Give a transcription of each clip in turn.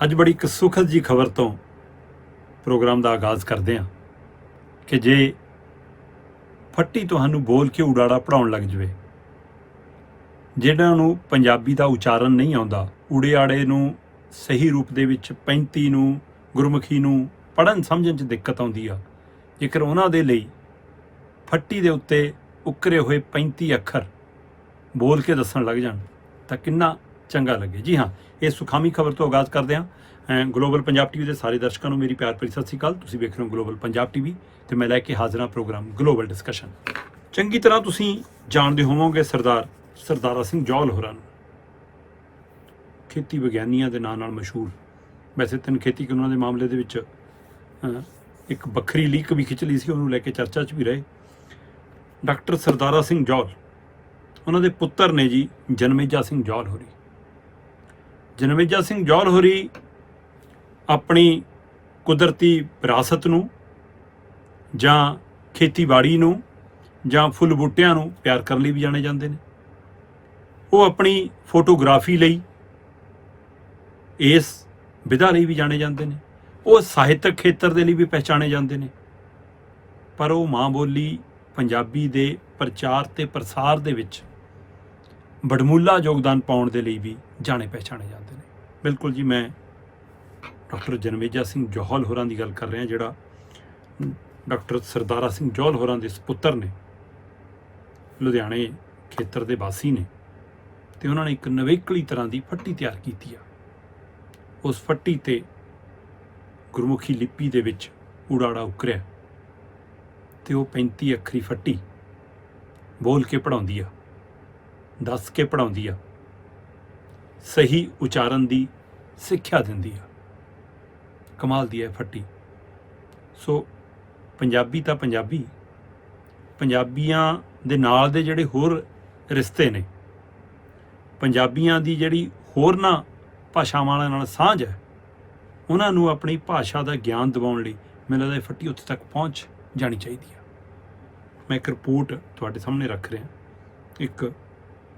ਅੱਜ ਬੜੀ ਇੱਕ ਸੁਖਦ ਜੀ ਖਬਰ ਤੋਂ ਪ੍ਰੋਗਰਾਮ ਦਾ ਆਗਾਜ਼ ਕਰਦੇ ਹਾਂ ਕਿ ਜੇ ਫੱਟੀ ਤੁਹਾਨੂੰ ਬੋਲ ਕੇ ਉਡਾੜਾ ਪੜਾਉਣ ਲੱਗ ਜਵੇ, ਜਿਹਨਾਂ ਨੂੰ ਪੰਜਾਬੀ ਦਾ ਉਚਾਰਨ ਨਹੀਂ ਆਉਂਦਾ, ਊੜੇ ਆੜੇ ਨੂੰ ਸਹੀ ਰੂਪ ਦੇ ਵਿੱਚ 35 ਨੂੰ, ਗੁਰਮੁਖੀ ਨੂੰ ਪੜਨ ਸਮਝਣ 'ਚ ਦਿੱਕਤ ਆਉਂਦੀ ਆ, ਜੇਕਰ ਉਹਨਾਂ ਦੇ ਲਈ ਫੱਟੀ ਦੇ ਉੱਤੇ ਉੱਕਰੇ ਹੋਏ 35 ਅੱਖਰ ਬੋਲ ਕੇ ਦੱਸਣ ਲੱਗ ਜਾਣ, ਤਾਂ ਕਿੰਨਾ ਚੰਗਾ ਲੱਗੇ। ਜੀ ਹਾਂ ਇਹ ਸੁਖਾਮੀ ਖਬਰ ਤੋਂ ਆਗਾਜ਼ ਕਰਦੇ ਹਾਂ। ਗਲੋਬਲ ਪੰਜਾਬ ਟੀਵੀ ਦੇ ਸਾਰੇ ਦਰਸ਼ਕਾਂ ਨੂੰ ਮੇਰੀ ਪਿਆਰ ਭਰੀ ਸਤਿ ਸ੍ਰੀ ਅਕਾਲ। ਤੁਸੀਂ ਵੇਖ ਰਹੇ ਹੋ ਗਲੋਬਲ ਪੰਜਾਬ ਟੀਵੀ ਤੇ ਮੈਂ ਲੈ ਕੇ ਹਾਜ਼ਰਾਂ ਪ੍ਰੋਗਰਾਮ ਗਲੋਬਲ ਡਿਸਕਸ਼ਨ। ਚੰਗੀ ਤਰ੍ਹਾਂ ਤੁਸੀਂ ਜਾਣਦੇ ਹੋਵੋਗੇ ਸਰਦਾਰ ਸਰਦਾਰਾ ਸਿੰਘ ਜੌਲ ਹੋਰਾਂ ਨੂੰ। ਖੇਤੀ ਵਿਗਿਆਨੀਆਂ ਦੇ ਨਾਂ ਨਾਲ ਮਸ਼ਹੂਰ। ਵੈਸੇ ਤਿੰਨ ਖੇਤੀ ਕਾਨੂੰਨਾਂ ਦੇ ਮਾਮਲੇ ਦੇ ਵਿੱਚ ਇੱਕ ਵੱਖਰੀ ਲੀਕ ਵੀ ਖਿੱਚ ਲਈ ਸੀ, ਉਹਨੂੰ ਲੈ ਕੇ ਚਰਚਾ 'ਚ ਵੀ ਰਹੇ। ਡਾਕਟਰ ਸਰਦਾਰਾ ਸਿੰਘ ਜੌਲ ਉਹਨਾਂ ਦੇ ਪੁੱਤਰ ਨੇ ਜੀ ਜਨਮੇਜਾ ਸਿੰਘ ਜੌਲ ਹੋਰੀ। ਜਨਮੇਜਾ ਸਿੰਘ ਜੌਲ ਹੋਰੀ ਆਪਣੀ ਕੁਦਰਤੀ ਵਿਰਾਸਤ ਨੂੰ ਜਾਂ ਖੇਤੀਬਾੜੀ ਨੂੰ ਜਾਂ ਫੁੱਲ ਬੂਟਿਆਂ ਨੂੰ ਪਿਆਰ ਕਰਨ ਲਈ ਵੀ ਜਾਣੇ ਜਾਂਦੇ ਨੇ। ਉਹ ਆਪਣੀ ਫੋਟੋਗ੍ਰਾਫੀ ਲਈ ਇਸ ਵਿਧਾ ਲਈ ਵੀ ਜਾਣੇ ਜਾਂਦੇ ਨੇ। ਉਹ ਸਾਹਿਤਕ ਖੇਤਰ ਦੇ ਲਈ ਵੀ ਪਹਿਚਾਣੇ ਜਾਂਦੇ ਨੇ। ਪਰ ਉਹ ਮਾਂ ਬੋਲੀ ਪੰਜਾਬੀ ਦੇ ਪ੍ਰਚਾਰ ਤੇ ਪ੍ਰਸਾਰ ਦੇ ਵਿੱਚ ਬੜਮੁੱਲਾ ਯੋਗਦਾਨ ਪਾਉਣ ਦੇ ਲਈ ਵੀ ਜਾਣੇ ਪਹਿਚਾਣੇ ਜਾਂਦੇ ਨੇ। ਬਿਲਕੁਲ ਜੀ, ਮੈਂ ਡਾਕਟਰ ਜਨਮੇਜਾ ਸਿੰਘ ਜੋਹਲ ਹੋਰਾਂ ਦੀ ਗੱਲ ਕਰ ਰਿਹਾ, ਜਿਹੜਾ ਡਾਕਟਰ ਸਰਦਾਰਾ ਸਿੰਘ ਜੋਹਲ ਹੋਰਾਂ ਦੇ ਸੁਪੁੱਤਰ ਨੇ, ਲੁਧਿਆਣੇ ਖੇਤਰ ਦੇ ਵਾਸੀ ਨੇ, ਤੇ ਉਹਨਾਂ ਨੇ ਇੱਕ ਨਵੇਕਲੀ ਤਰ੍ਹਾਂ ਦੀ ਫੱਟੀ ਤਿਆਰ ਕੀਤੀ ਆ। ਉਸ ਫੱਟੀ ਤੇ ਗੁਰਮੁਖੀ ਲਿਪੀ ਦੇ ਵਿੱਚ ਉਡਾੜਾ ਉਕਰਿਆ, ਤੇ ਉਹ 35 ਅੱਖਰੀ ਫੱਟੀ ਬੋਲ ਕੇ ਪੜਾਉਂਦੀ ਆ। ਦੱਸ ਕੇ ਪੜਾਉਂਦੀ ਆ। ਸਹੀ ਉਚਾਰਨ ਦੀ ਸਿੱਖਿਆ ਦਿੰਦੀ ਆ। ਕਮਾਲ ਦੀ ਹੈ ਫੱਟੀ। ਸੋ ਪੰਜਾਬੀ ਤਾਂ ਪੰਜਾਬੀ, ਪੰਜਾਬੀਆਂ ਦੇ ਨਾਲ ਦੇ ਜਿਹੜੇ ਹੋਰ ਰਿਸ਼ਤੇ ਨੇ, ਪੰਜਾਬੀਆਂ ਦੀ ਜਿਹੜੀ ਹੋਰਨਾਂ ਭਾਸ਼ਾਵਾਂ ਨਾਲ ਸਾਂਝ ਹੈ ਉਹਨਾਂ ਨੂੰ ਆਪਣੀ ਭਾਸ਼ਾ ਦਾ ਗਿਆਨ ਦਿਵਾਉਣ ਲਈ ਮੈਨੂੰ ਲੱਗਦਾ ਫੱਟੀ ਉੱਥੇ ਤੱਕ ਪਹੁੰਚ ਜਾਣੀ ਚਾਹੀਦੀ ਹੈ ਮੈਂ ਇੱਕ ਰਿਪੋਰਟ ਤੁਹਾਡੇ ਸਾਹਮਣੇ ਰੱਖ ਰਿਹਾ। ਇੱਕ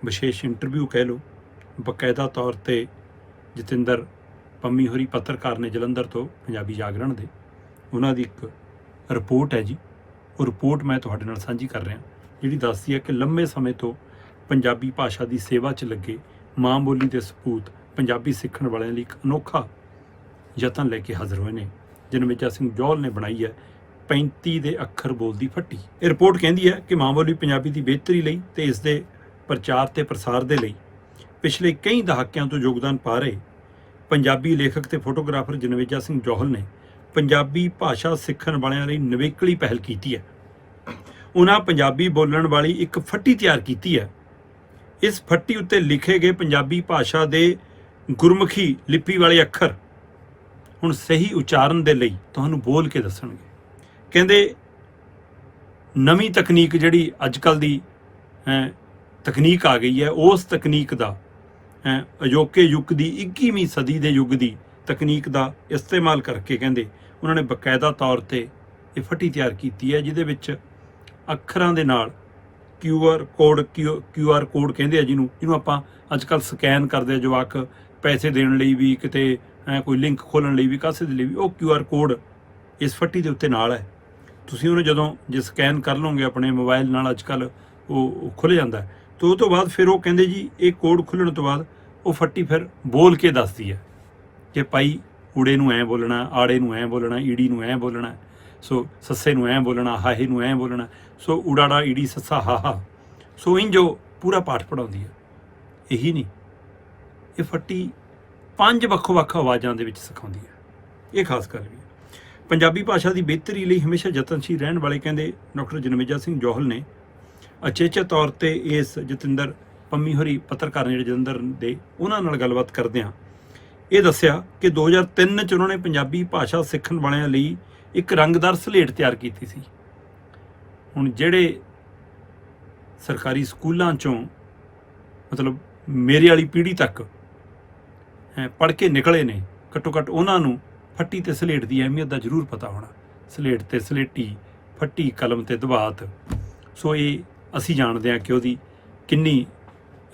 ਵਿਸ਼ੇਸ਼ ਇੰਟਰਵਿਊ ਕਹਿ ਲਓ। ਬਕਾਇਦਾ ਤੌਰ ਤੇ ਜਤਿੰਦਰ ਪੰਮੀ ਹੋਰੀ ਪੱਤਰਕਾਰ ਨੇ ਜਲੰਧਰ ਤੋਂ ਪੰਜਾਬੀ ਜਾਗਰਣ ਦੇ। ਉਹਨਾਂ ਦੀ ਇੱਕ ਰਿਪੋਰਟ ਹੈ ਜੀ। ਉਹ ਰਿਪੋਰਟ ਮੈਂ ਤੁਹਾਡੇ ਨਾਲ ਸਾਂਝੀ ਕਰ ਰਿਹਾ। ਜਿਹੜੀ ਦੱਸਦੀ ਹੈ ਕਿ ਲੰਮੇ ਸਮੇਂ ਤੋਂ ਪੰਜਾਬੀ ਭਾਸ਼ਾ ਦੀ ਸੇਵਾ 'ਚ ਲੱਗੇ ਮਾਂ ਬੋਲੀ ਦੇ ਸਪੂਤ ਪੰਜਾਬੀ ਸਿੱਖਣ ਵਾਲਿਆਂ ਲਈ ਇੱਕ ਅਨੋਖਾ ਯਤਨ ਲੈ ਕੇ ਹਾਜ਼ਰ ਹੋਏ ਨੇ। ਜਨਮੇਜਾ ਸਿੰਘ ਜੌਲ ਨੇ ਬਣਾਈ ਹੈ 35 ਦੇ ਅੱਖਰ ਬੋਲਦੀ ਫੱਟੀ। ਇਹ ਰਿਪੋਰਟ ਕਹਿੰਦੀ ਹੈ ਕਿ ਮਾਂ ਬੋਲੀ ਪੰਜਾਬੀ ਦੀ ਬਿਹਤਰੀ ਲਈ ਤੇ ਇਸ ਦੇ ਪ੍ਰਚਾਰ ਤੇ ਪ੍ਰਸਾਰ ਦੇ ਲਈ ਪਿਛਲੇ ਕਈ ਦਹਾਕਿਆਂ ਤੋਂ ਯੋਗਦਾਨ ਪਾ ਰਹੇ ਪੰਜਾਬੀ ਲੇਖਕ ਤੇ ਫੋਟੋਗ੍ਰਾਫਰ ਜਨਵੇਜਾ ਸਿੰਘ ਜੋਹਲ ਨੇ ਪੰਜਾਬੀ ਭਾਸ਼ਾ ਸਿੱਖਣ ਵਾਲਿਆਂ ਲਈ ਨਵੇਕਲੀ ਪਹਿਲ ਕੀਤੀ ਹੈ। ਉਹਨਾਂ ਪੰਜਾਬੀ ਬੋਲਣ ਵਾਲੀ ਇੱਕ ਫੱਟੀ ਤਿਆਰ ਕੀਤੀ ਹੈ। ਇਸ ਫੱਟੀ ਉੱਤੇ ਲਿਖੇ ਗਏ ਪੰਜਾਬੀ ਭਾਸ਼ਾ ਦੇ ਗੁਰਮੁਖੀ ਲਿਪੀ ਵਾਲੇ ਅੱਖਰ ਹੁਣ ਸਹੀ ਉਚਾਰਨ ਦੇ ਲਈ ਤੁਹਾਨੂੰ ਬੋਲ ਕੇ ਦੱਸਣਗੇ। ਕਹਿੰਦੇ ਨਵੀਂ ਤਕਨੀਕ ਜਿਹੜੀ ਅੱਜਕੱਲ ਦੀ ਅਹ, ਤਕਨੀਕ ਆ ਗਈ ਹੈ, ਉਸ ਤਕਨੀਕ ਦਾ ਅਜੋਕੇ ਯੁੱਗ ਦੀ 21ਵੀਂ ਸਦੀ ਦੇ ਯੁੱਗ ਦੀ ਤਕਨੀਕ ਦਾ ਇਸਤੇਮਾਲ ਕਰਕੇ ਕਹਿੰਦੇ, ਉਹਨਾਂ ਨੇ ਬਕਾਇਦਾ ਤੌਰ ਤੇ ਇਹ ਫੱਟੀ ਤਿਆਰ ਕੀਤੀ ਹੈ, ਜਿਹਦੇ ਵਿੱਚ ਅੱਖਰਾਂ ਦੇ ਨਾਲ Q R code Q R code ਕਹਿੰਦੇ ਆ ਜਿਹਨੂੰ ਜਿਹਨੂੰ ਆਪਾਂ ਅੱਜ ਕੱਲ ਸਕੈਨ ਕਰਦੇ ਆ, ਜਵਾਕ ਪੈਸੇ ਦੇਣ ਲਈ ਵੀ ਕਿਤੇ ਕੋਈ ਲਿੰਕ ਖੋਲਣ ਲਈ ਵੀ, ਕਾਸੇ ਦੇ ਲਈ ਵੀ, ਉਹ ਕਿਊ ਆਰ ਕੋਡ ਇਸ ਫੱਟੀ ਦੇ ਉੱਤੇ ਨਾਲ ਹੈ। ਤੁਸੀਂ ਉਹਨੂੰ ਜਦੋਂ, ਜੇ ਸਕੈਨ ਕਰ ਲਓਗੇ ਆਪਣੇ ਮੋਬਾਈਲ ਨਾਲ ਅੱਜ ਕੱਲ ਉਹ ਖੁੱਲ ਜਾਂਦਾ ਹੈ। ਤੇ ਉਹ ਤੋਂ ਬਾਅਦ ਫਿਰ ਉਹ ਕਹਿੰਦੇ ਜੀ, ਇਹ ਕੋਡ ਖੁੱਲਣ ਤੋਂ ਬਾਅਦ ਉਹ ਫੱਟੀ ਫਿਰ ਬੋਲ ਕੇ ਦੱਸਦੀ ਹੈ ਕਿ ਭਾਈ ਊੜੇ ਨੂੰ ਐਂ ਬੋਲਣਾ, ਆੜੇ ਨੂੰ ਐਂ ਬੋਲਣਾ, ਈੜੀ ਨੂੰ ਐਂ ਬੋਲਣਾ, ਸੋ ਸੱਸੇ ਨੂੰ ਐਂ ਬੋਲਣਾ, ਹਾਹੇ ਨੂੰ ਐਂ ਬੋਲਣਾ, ਸੋ ਊੜਾੜਾ, ਈੜੀ, ਸੱਸਾ, ਹਾਹਾ। ਸੋ ਇੰਜ ਜੋ ਪੂਰਾ ਪਾਠ ਪੜਾਉਂਦੀ ਹੈ। ਇਹੀ ਨਹੀਂ। ਇਹ ਫੱਟੀ ਪੰਜ ਵੱਖੋ-ਵੱਖ ਆਵਾਜ਼ਾਂ ਦੇ ਵਿੱਚ ਸਿਖਾਉਂਦੀ ਹੈ। ਇਹ ਖਾਸ ਗੱਲ ਵੀ ਹੈ। ਪੰਜਾਬੀ ਭਾਸ਼ਾ ਦੀ ਬਿਹਤਰੀ ਲਈ ਹਮੇਸ਼ਾ ਯਤਨਸ਼ੀਲ ਰਹਿਣ ਵਾਲੇ ਕਹਿੰਦੇ ਡਾਕਟਰ ਜਨਮੇਜਾ ਸਿੰਘ ਜੋਹਲ ਨੇ ਅਚੇਚੇ ਤੌਰ ਤੇ ਇਸ ਜਤਿੰਦਰ ਪੰਮੀ ਹੋਰੀ ਪੱਤਰਕਾਰ ਨੇ ਜਿਹੜੇ ਜਲੰਧਰ ਦੇ ਉਹਨਾਂ ਨਾਲ ਗੱਲਬਾਤ ਕਰਦੇ ਆ ਇਹ ਦੱਸਿਆ ਕਿ 2003 ਚ ਉਹਨਾਂ ਨੇ ਪੰਜਾਬੀ ਭਾਸ਼ਾ ਸਿੱਖਣ ਵਾਲਿਆਂ ਲਈ ਇੱਕ ਰੰਗਦਾਰ ਸਲੇਟ ਤਿਆਰ ਕੀਤੀ ਸੀ। ਹੁਣ ਜਿਹੜੇ ਸਰਕਾਰੀ ਸਕੂਲਾਂ ਚੋਂ ਮਤਲਬ ਮੇਰੇ ਵਾਲੀ ਪੀੜ੍ਹੀ ਤੱਕ ਪੜ੍ਹ ਕੇ ਨਿਕਲੇ ਨੇ, ਘੱਟੋ ਘੱਟ ਉਹਨਾਂ ਨੂੰ ਫੱਟੀ ਤੇ ਸਲੇਟ ਦੀ ਅਹਿਮੀਅਤ ਦਾ ਜ਼ਰੂਰ ਪਤਾ ਹੋਣਾ। ਸਲੇਟ ਤੇ ਸਲੇਟੀ, ਫੱਟੀ ਕਲਮ ਤੇ ਦਵਾਤ ਸੋ ਇਹ ਅਸੀਂ ਜਾਣਦੇ ਹਾਂ ਕਿ ਉਹਦੀ ਕਿੰਨੀ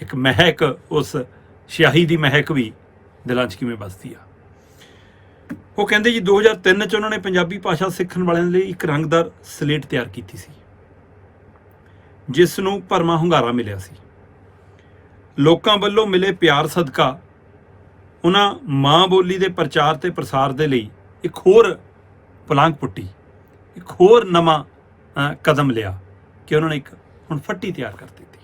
ਇੱਕ ਮਹਿਕ, ਉਸ ਸਿਆਹੀ ਦੀ ਮਹਿਕ ਵੀ ਦਿਲਾਂ 'ਚ ਕਿਵੇਂ ਵੱਸਦੀ ਆ। ਉਹ ਕਹਿੰਦੇ ਜੀ 2003 ਚ ਉਹਨਾਂ ਨੇ ਪੰਜਾਬੀ ਭਾਸ਼ਾ ਸਿੱਖਣ ਵਾਲਿਆਂ ਲਈ ਇੱਕ ਰੰਗਦਾਰ ਸਲੇਟ ਤਿਆਰ ਕੀਤੀ ਸੀ। ਜਿਸ ਨੂੰ ਭਰਮਾ ਹੁੰਗਾਰਾ ਮਿਲਿਆ ਸੀ। ਲੋਕਾਂ ਵੱਲੋਂ ਮਿਲੇ ਪਿਆਰ ਸਦਕਾ ਉਹਨਾਂ ਮਾਂ ਬੋਲੀ ਦੇ ਪ੍ਰਚਾਰ ਤੇ ਪ੍ਰਸਾਰ ਦੇ ਲਈ ਇੱਕ ਹੋਰ ਪਲਾਂਗ ਪੁੱਟੀ, ਇੱਕ ਹੋਰ ਨਵਾਂ ਕਦਮ ਲਿਆ ਕਿ ਉਹਨਾਂ ਨੇ ਇੱਕ ਹੁਣ ਫੱਟੀ ਤਿਆਰ ਕਰ ਦਿੱਤੀ।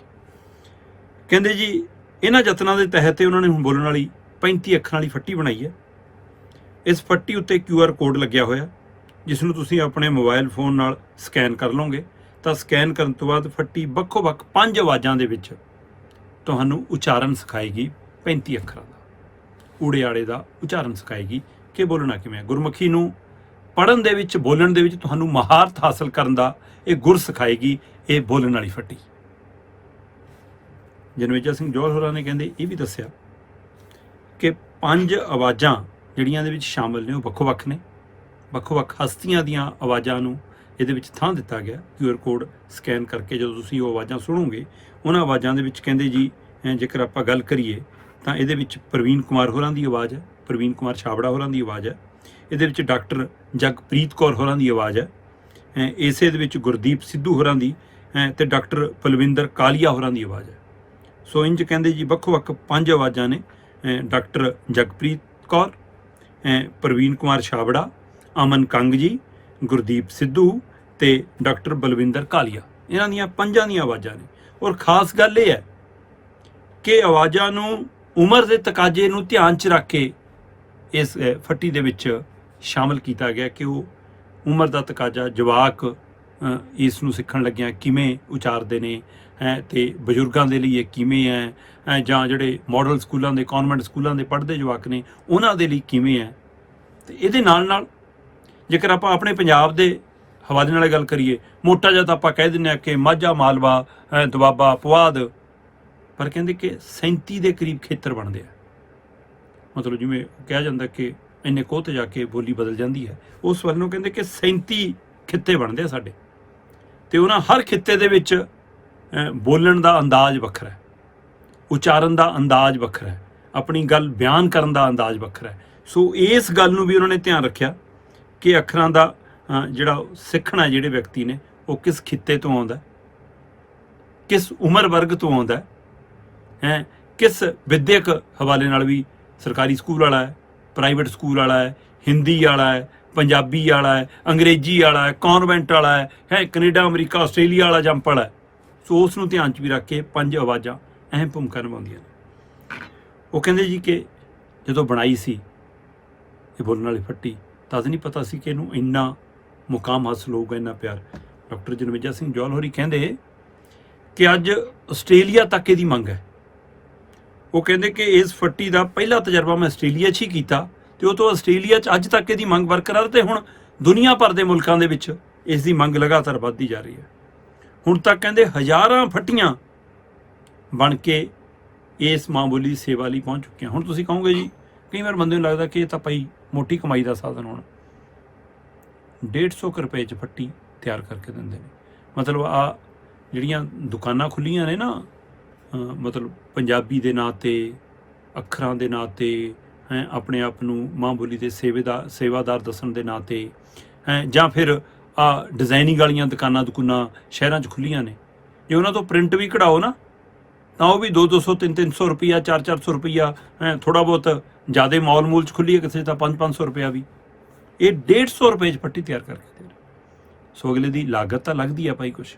ਕਹਿੰਦੇ ਜੀ, ਇਹਨਾਂ ਯਤਨਾਂ ਦੇ ਤਹਿਤ ਉਹਨਾਂ ਨੇ ਹੁਣ ਬੋਲਣ ਵਾਲੀ 35 ਅੱਖਰਾਂ ਵਾਲੀ ਫੱਟੀ ਬਣਾਈ ਹੈ। ਇਸ ਫੱਟੀ ਉੱਤੇ QR ਕੋਡ ਲੱਗਿਆ ਹੋਇਆ, ਜਿਸ ਨੂੰ ਤੁਸੀਂ ਆਪਣੇ ਮੋਬਾਈਲ ਫੋਨ ਨਾਲ ਸਕੈਨ ਕਰ ਲਓਗੇ, ਤਾਂ ਸਕੈਨ ਕਰਨ ਤੋਂ ਬਾਅਦ ਫੱਟੀ ਵੱਖੋ-ਵੱਖ ਪੰਜ ਆਵਾਜ਼ਾਂ ਦੇ ਵਿੱਚ ਤੁਹਾਨੂੰ ਉਚਾਰਨ ਸਿਖਾਏਗੀ 35 ਅੱਖਰਾਂ ਦਾ। ਊੜੇ ਆੜੇ ਦਾ ਉਚਾਰਨ ਸਿਖਾਏਗੀ ਕਿ ਬੋਲਣਾ ਕਿਵੇਂ ਹੈ। ਗੁਰਮੁਖੀ ਨੂੰ ਪੜਨ ਦੇ ਵਿੱਚ, ਬੋਲਣ ਦੇ ਵਿੱਚ ਤੁਹਾਨੂੰ ਮਹਾਰਤ ਹਾਸਲ ਕਰਨ ਦਾ ਇਹ ਗੁਰ ਸਿਖਾਏਗੀ, ਇਹ ਬੋਲਣ ਵਾਲੀ ਫੱਟੀ। ਜਨਵੇਜਾ ਸਿੰਘ ਜੋਹਲ ਹੋਰਾਂ ਨੇ ਕਹਿੰਦੇ, ਇਹ ਵੀ ਦੱਸਿਆ ਕਿ ਪੰਜ ਆਵਾਜ਼ਾਂ ਜਿਹੜੀਆਂ ਦੇ ਵਿੱਚ ਸ਼ਾਮਲ ਨੇ, ਉਹ ਵੱਖੋ-ਵੱਖ ਨੇ। ਵੱਖੋ-ਵੱਖ ਹਸਤੀਆਂ ਦੀਆਂ ਆਵਾਜ਼ਾਂ ਨੂੰ ਇਹਦੇ ਵਿੱਚ ਥਾਂ ਦਿੱਤਾ ਗਿਆ। QR ਕੋਡ ਸਕੈਨ ਕਰਕੇ ਜਦੋਂ ਤੁਸੀਂ ਉਹ ਆਵਾਜ਼ਾਂ ਸੁਣੋਗੇ, ਉਹਨਾਂ ਆਵਾਜ਼ਾਂ ਦੇ ਵਿੱਚ ਕਹਿੰਦੇ ਜੀ ਜੇਕਰ ਆਪਾਂ ਗੱਲ ਕਰੀਏ, ਤਾਂ ਇਹਦੇ ਵਿੱਚ ਪ੍ਰਵੀਨ ਕੁਮਾਰ ਹੋਰਾਂ ਦੀ ਆਵਾਜ਼ ਹੈ, ਪ੍ਰਵੀਨ ਕੁਮਾਰ ਛਾਬੜਾ ਹੋਰਾਂ ਦੀ ਆਵਾਜ਼ ਹੈ। ਇਹਦੇ ਵਿੱਚ ਡਾਕਟਰ ਜਗਪ੍ਰੀਤ ਕੌਰ ਹੋਰਾਂ ਦੀ ਆਵਾਜ਼ ਹੈ। ਅਹ ਇਸੇ ਦੇ ਵਿੱਚ ਗੁਰਦੀਪ ਸਿੱਧੂ ਹੋਰਾਂ ਦੀ, ਅਹ ਤੇ ਡਾਕਟਰ ਪਲਵਿੰਦਰ ਕਾਲੀਆ ਹੋਰਾਂ ਦੀ ਆਵਾਜ਼ ਹੈ। ਸੋ ਇੰਜ ਕਹਿੰਦੇ ਜੀ, ਵੱਖੋ-ਵੱਖ ਪੰਜ ਆਵਾਜ਼ਾਂ ਨੇ, ਅਹ ਡਾਕਟਰ ਜਗਪ੍ਰੀਤ ਕੌਰ, ਅਹ ਪ੍ਰਵੀਨ ਕੁਮਾਰ ਛਾਬੜਾ, ਅਮਨ ਕੰਗ ਜੀ ਗੁਰਦੀਪ ਸਿੱਧੂ ਤੇ ਡਾਕਟਰ ਬਲਵਿੰਦਰ ਕਾਲੀਆ। ਇਹਨਾਂ ਦੀਆਂ ਪੰਜਾਂ ਦੀਆਂ ਆਵਾਜ਼ਾਂ ਨੇ। ਔਰ ਖਾਸ ਗੱਲ ਇਹ ਹੈ ਕਿ ਆਵਾਜ਼ਾਂ ਨੂੰ ਉਮਰ ਦੇ ਤਕਾਜ਼ੇ ਨੂੰ ਧਿਆਨ 'ਚ ਰੱਖ ਕੇ ਇਸ ਫੱਟੀ ਦੇ ਵਿੱਚ ਸ਼ਾਮਲ ਕੀਤਾ ਗਿਆ ਕਿ ਉਹ ਉਮਰ ਦਾ ਤਕਾਜ਼ਾ ਜਵਾਕ ਇਸ ਨੂੰ ਸਿੱਖਣ ਲੱਗਿਆ ਕਿਵੇਂ ਉਚਾਰਦੇ ਨੇ ਹੈ ਤੇ ਬਜ਼ੁਰਗਾਂ ਦੇ ਲਈ ਇਹ ਕਿਵੇਂ ਹੈ ਜਾਂ ਜਿਹੜੇ ਮਾਡਲ ਸਕੂਲਾਂ ਦੇ ਕਨਵੈਂਟ ਸਕੂਲਾਂ ਦੇ ਪੜ੍ਹਦੇ ਜਵਾਕ ਨੇ ਉਹਨਾਂ ਦੇ ਲਈ ਕਿਵੇਂ ਹੈ? ਤੇ ਇਹਦੇ ਨਾਲ ਨਾਲ ਜੇਕਰ ਆਪਾਂ ਆਪਣੇ ਪੰਜਾਬ ਦੇ ਹਵਾਲੇ ਨਾਲ ਗੱਲ ਕਰੀਏ ਮੋਟਾ ਜਿਹਾ ਤਾਂ ਆਪਾਂ ਕਹਿ ਦਿੰਦੇ ਆ ਕਿ ਮਾਝਾ ਮਾਲਵਾ ਅਹ, ਦੁਆਬਾ ਪੁਆਧ ਪਰ ਕਹਿੰਦੇ ਕਿ 37 ਦੇ ਕਰੀਬ ਖੇਤਰ ਬਣਦੇ ਆ। ਮਤਲਬ ਜਿਵੇਂ ਕਿਹਾ ਜਾਂਦਾ ਕਿ ਇੰਨੇ ਕੋਤ ਜਾ ਕੇ ਬੋਲੀ ਬਦਲ ਜਾਂਦੀ ਹੈ। ਉਸ ਵੱਲੋਂ ਕਹਿੰਦੇ ਕਿ 37 ਖਿੱਤੇ ਬਣਦੇ ਆ ਸਾਡੇ। ਤੇ ਉਹਨਾਂ ਹਰ ਖਿੱਤੇ ਦੇ ਵਿੱਚ ਬੋਲਣ ਦਾ ਅੰਦਾਜ਼ ਵੱਖਰਾ ਹੈ। ਉਚਾਰਨ ਦਾ ਅੰਦਾਜ਼ ਵੱਖਰਾ ਹੈ। ਆਪਣੀ ਗੱਲ ਬਿਆਨ ਕਰਨ ਦਾ ਅੰਦਾਜ਼ ਵੱਖਰਾ ਹੈ। ਸੋ ਇਸ ਗੱਲ ਨੂੰ ਵੀ ਉਹਨਾਂ ਨੇ ਧਿਆਨ ਰੱਖਿਆ ਕਿ ਅੱਖਰਾਂ ਦਾ ਅਹ, ਜਿਹੜਾ ਸਿੱਖਣਾ ਜਿਹੜੇ ਵਿਅਕਤੀ ਨੇ ਉਹ ਕਿਸ ਖਿੱਤੇ ਤੋਂ ਆਉਂਦਾ ਕਿਸ ਉਮਰ ਵਰਗ ਤੋਂ ਆਉਂਦਾ ਹੈ? ਹੈ? ਕਿਸ ਵਿਦਿਅਕ ਹਵਾਲੇ ਨਾਲ ਵੀ ਸਰਕਾਰੀ ਸਕੂਲ ਵਾਲਾ ਹੈ? ਪ੍ਰਾਈਵੇਟ ਸਕੂਲ ਵਾਲਾ ਹੈ, ਹਿੰਦੀ ਵਾਲਾ ਹੈ, ਪੰਜਾਬੀ ਵਾਲਾ ਹੈ, ਅੰਗਰੇਜ਼ੀ ਵਾਲਾ ਹੈ, ਕਨਵੈਂਟ ਵਾਲਾ ਹੈ ਹੈ, ਕੈਨੇਡਾ, ਅਮਰੀਕਾ, ਆਸਟ੍ਰੇਲੀਆ ਵਾਲਾ ਜੰਪ ਵਾਲਾ ਹੈ। ਸੋ ਉਸ ਨੂੰ ਧਿਆਨ 'ਚ ਵੀ ਰੱਖ ਕੇ ਪੰਜ ਆਵਾਜ਼ਾਂ ਅਹਿਮ ਭੂਮਿਕਾ ਨਿਭਾਉਂਦੀਆਂ ਨੇ। ਉਹ ਕਹਿੰਦੇ ਜੀ ਕਿ ਜਦੋਂ ਬਣਾਈ ਸੀ ਇਹ ਬੋਲਣ ਵਾਲੀ ਫੱਟੀ ਤਦ ਨਹੀਂ ਪਤਾ ਸੀ ਕਿ ਇਹਨੂੰ ਇੰਨਾ ਮੁਕਾਮ ਹਾਸਲ ਹੋਊਗਾ, ਇੰਨਾ ਪਿਆਰ। ਡਾਕਟਰ ਜਨਮੇਜਾ ਸਿੰਘ ਜੌਲ ਹੋਰੀ ਕਹਿੰਦੇ ਕਿ ਅੱਜ ਆਸਟ੍ਰੇਲੀਆ ਤੱਕ ਇਹਦੀ ਮੰਗ ਹੈ। ਉਹ ਕਹਿੰਦੇ ਕਿ ਇਸ ਫੱਟੀ ਦਾ ਪਹਿਲਾ ਤਜਰਬਾ ਮੈਂ ਆਸਟ੍ਰੇਲੀਆ 'ਚ ਹੀ ਕੀਤਾ ਤੇ ਉਹ ਤੋਂ ਆਸਟ੍ਰੇਲੀਆ 'ਚ ਅੱਜ ਤੱਕ ਇਹਦੀ ਮੰਗ ਬਰਕਰਾਰ ਤੇ ਹੁਣ ਦੁਨੀਆ ਭਰ ਦੇ ਮੁਲਕਾਂ ਦੇ ਵਿੱਚ ਇਸ ਦੀ ਮੰਗ ਲਗਾਤਾਰ ਵੱਧਦੀ ਜਾ ਰਹੀ ਹੈ। ਹੁਣ ਤੱਕ ਕਹਿੰਦੇ ਹਜ਼ਾਰਾਂ ਫੱਟੀਆਂ ਬਣ ਕੇ ਇਸ ਮਾਂ ਬੋਲੀ ਸੇਵਾ ਲਈ ਪਹੁੰਚ ਚੁੱਕੀਆਂ ਹੁਣ ਤੁਸੀਂ ਕਹੋਗੇ ਜੀ, ਕਈ ਵਾਰ ਬੰਦੇ ਨੂੰ ਲੱਗਦਾ ਕਿ ਇਹ ਤਾਂ ਭਾਈ ਮੋਟੀ ਕਮਾਈ ਦਾ ਸਾਧਨ ਹੋਣਾ। 150 ਕੁ ਰੁਪਏ 'ਚ ਫੱਟੀ ਤਿਆਰ ਕਰਕੇ ਦਿੰਦੇ ਨੇ। ਮਤਲਬ ਆ ਜਿਹੜੀਆਂ ਦੁਕਾਨਾਂ ਖੁੱਲੀਆਂ ਨੇ ਨਾ ਮਤਲਬ ਪੰਜਾਬੀ ਦੇ ਨਾਂ ਤੇ, ਅੱਖਰਾਂ ਦੇ ਨਾਂ ਤੇ, ਹੈ, ਆਪਣੇ ਆਪ ਨੂੰ ਮਾਂ ਬੋਲੀ ਦੇ ਸੇਵੇਦਾਰ, ਸੇਵਾਦਾਰ ਦੱਸਣ ਦੇ ਨਾਂ ਤੇ, ਹੈ, ਜਾਂ ਫਿਰ ਆ ਡਿਜ਼ਾਈਨਿੰਗ ਵਾਲੀਆਂ ਦੁਕਾਨਾਂ ਦੁਕਾਨਾਂ ਸ਼ਹਿਰਾਂ 'ਚ ਖੁੱਲੀਆਂ ਨੇ। ਜੇ ਉਹਨਾਂ ਤੋਂ ਪ੍ਰਿੰਟ ਵੀ ਕਢਾਓ ਨਾ, ਤਾਂ ਉਹ ਵੀ 2 200 3 300 ਰੁਪਿਆ 4 400 ਰੁਪਿਆ ਥੋੜਾ ਬਹੁਤ ਜਿਆਦੇ ਮੌਲ ਮੂਲ 'ਚ ਖੁੱਲੀ ਹੈ, ਕਿਸੇ ਤਾਂ 5 500 ਰੁਪਿਆ ਵੀ। ਇਹ 150 ਰੁਪਏ 'ਚ ਪੱਟੀ ਤਿਆਰ ਕਰਕੇ ਦੇ ਸੋ ਅਗਲੇ ਦੀ ਲਾਗਤ ਤਾਂ ਲੱਗਦੀ ਆ ਭਾਈ ਕੁਛ।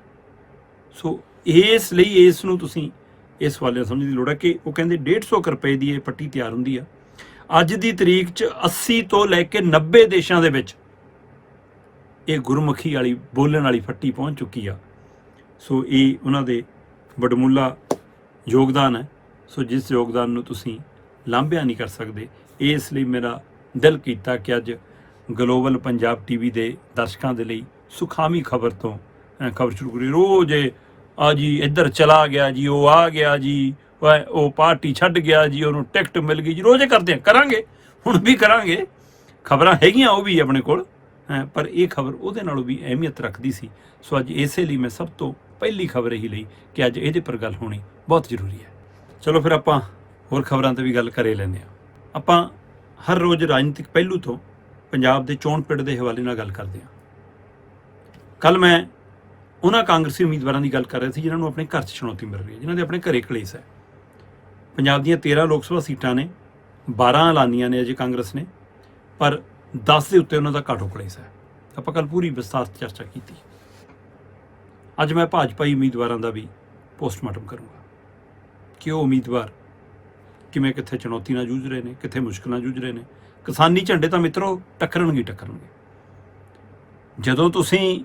ਸੋ ਇਸ ਲਈ ਇਸ ਨੂੰ ਤੁਸੀਂ ਇਸ ਵਾਲੇ ਸਮਝਣ ਦੀ ਲੋੜ ਹੈ ਕਿ ਉਹ ਕਹਿੰਦੇ 150 ਕੁ ਰੁਪਏ ਦੀ ਇਹ ਪੱਟੀ ਤਿਆਰ ਹੁੰਦੀ ਆ। ਅੱਜ ਦੀ ਤਰੀਕ 'ਚ 80 ਤੋਂ ਲੈ ਕੇ 90 ਦੇਸ਼ਾਂ ਦੇ ਵਿੱਚ ਇਹ ਗੁਰਮੁਖੀ ਵਾਲੀ ਬੋਲਣ ਵਾਲੀ ਫੱਟੀ ਪਹੁੰਚ ਚੁੱਕੀ ਆ। ਸੋ ਇਹ ਉਹਨਾਂ ਦੇ ਵਡਮੁੱਲਾ ਯੋਗਦਾਨ ਹੈ। ਸੋ ਜਿਸ ਯੋਗਦਾਨ ਨੂੰ ਤੁਸੀਂ ਲਾਂਭਿਆ ਨਹੀਂ ਕਰ ਸਕਦੇ, ਇਸ ਲਈ ਮੇਰਾ ਦਿਲ ਕੀਤਾ ਕਿ ਅੱਜ ਗਲੋਬਲ ਪੰਜਾਬ ਟੀਵੀ ਦੇ ਦਰਸ਼ਕਾਂ ਦੇ ਲਈ ਸੁਖਾਮੀ ਖਬਰ ਤੋਂ ਖਬਰ ਸ਼ੁਰੂ ਕਰੀ ਰੋਜ਼ ਆ ਜੀ ਇੱਧਰ ਚਲਾ ਗਿਆ ਜੀ ਉਹ ਆ ਗਿਆ ਜੀ ਉਹ ਪਾਰਟੀ ਛੱਡ ਗਿਆ ਜੀ ਉਹਨੂੰ ਟਿਕਟ ਮਿਲ ਗਈ ਜੀ ਰੋਜ਼ ਕਰਦੇ ਆ ਕਰਾਂਗੇ ਹੁਣ ਵੀ ਕਰਾਂਗੇ। ਖਬਰਾਂ ਹੈਗੀਆਂ ਉਹ ਵੀ ਆਪਣੇ ਕੋਲ ਹੈਂ, ਪਰ ਇਹ ਖਬਰ ਉਹਦੇ ਨਾਲੋਂ ਵੀ ਅਹਿਮੀਅਤ ਰੱਖਦੀ ਸੀ। ਸੋ ਅੱਜ ਇਸੇ ਲਈ ਮੈਂ ਸਭ ਤੋਂ ਪਹਿਲੀ ਖਬਰ ਇਹੀ ਲਈ ਕਿ ਅੱਜ ਇਹਦੇ ਪਰ ਗੱਲ ਹੋਣੀ ਬਹੁਤ ਜ਼ਰੂਰੀ ਹੈ। ਚਲੋ ਫਿਰ ਆਪਾਂ ਹੋਰ ਖਬਰਾਂ ਤੇ ਵੀ ਗੱਲ ਕਰੇ ਲੈਂਦੇ ਹਾਂ। ਆਪਾਂ ਹਰ ਰੋਜ਼ ਰਾਜਨੀਤਿਕ ਪਹਿਲੂ ਤੋਂ ਪੰਜਾਬ ਦੇ ਚੋਣ ਪਿੰਡ ਦੇ ਹਵਾਲੇ ਨਾਲ ਗੱਲ ਕਰਦੇ ਹਾਂ। ਕੱਲ ਮੈਂ ਉਹਨਾਂ ਕਾਂਗਰਸੀ ਉਮੀਦਵਾਰਾਂ ਦੀ ਗੱਲ ਕਰ ਰਹੇ ਸੀ, ਜਿਨ੍ਹਾਂ ਨੂੰ ਆਪਣੇ ਘਰ 'ਚ ਚੁਣੌਤੀ ਮਿਲ ਰਹੀ ਹੈ, ਜਿਨ੍ਹਾਂ ਦੇ ਆਪਣੇ ਘਰੇ ਕਲੇਸ਼ ਹੈ। ਪੰਜਾਬ ਦੀਆਂ 13 ਲੋਕ ਸਭਾ ਸੀਟਾਂ ਨੇ 12 ਐਲਾਨੀਆਂ ਨੇ ਅਜੇ ਕਾਂਗਰਸ ਨੇ, ਪਰ 10 ਦੇ ਉੱਤੇ ਉਹਨਾਂ ਦਾ ਘਾਟੋ ਕਲੇਸ਼ ਹੈ। ਆਪਾਂ ਕੱਲ ਪੂਰੀ ਵਿਸਤਾਰ ਚਰਚਾ ਕੀਤੀ। ਅੱਜ ਮੈਂ ਭਾਜਪਾਈ ਉਮੀਦਵਾਰਾਂ ਦਾ ਵੀ ਪੋਸਟਮਾਰਟਮ ਕਰੂੰਗਾ ਕਿ ਉਹ ਉਮੀਦਵਾਰ ਕਿਵੇਂ ਕਿੱਥੇ ਚੁਣੌਤੀ ਨਾਲ ਜੂਝ ਰਹੇ ਨੇ, ਕਿੱਥੇ ਮੁਸ਼ਕਲਾਂ ਜੂਝ ਰਹੇ ਨੇ। ਕਿਸਾਨੀ ਝੰਡੇ ਤਾਂ ਮਿੱਤਰੋ, ਟੱਕਰਨਗੇ ਟੱਕਰਨਗੇ। ਜਦੋਂ ਤੁਸੀਂ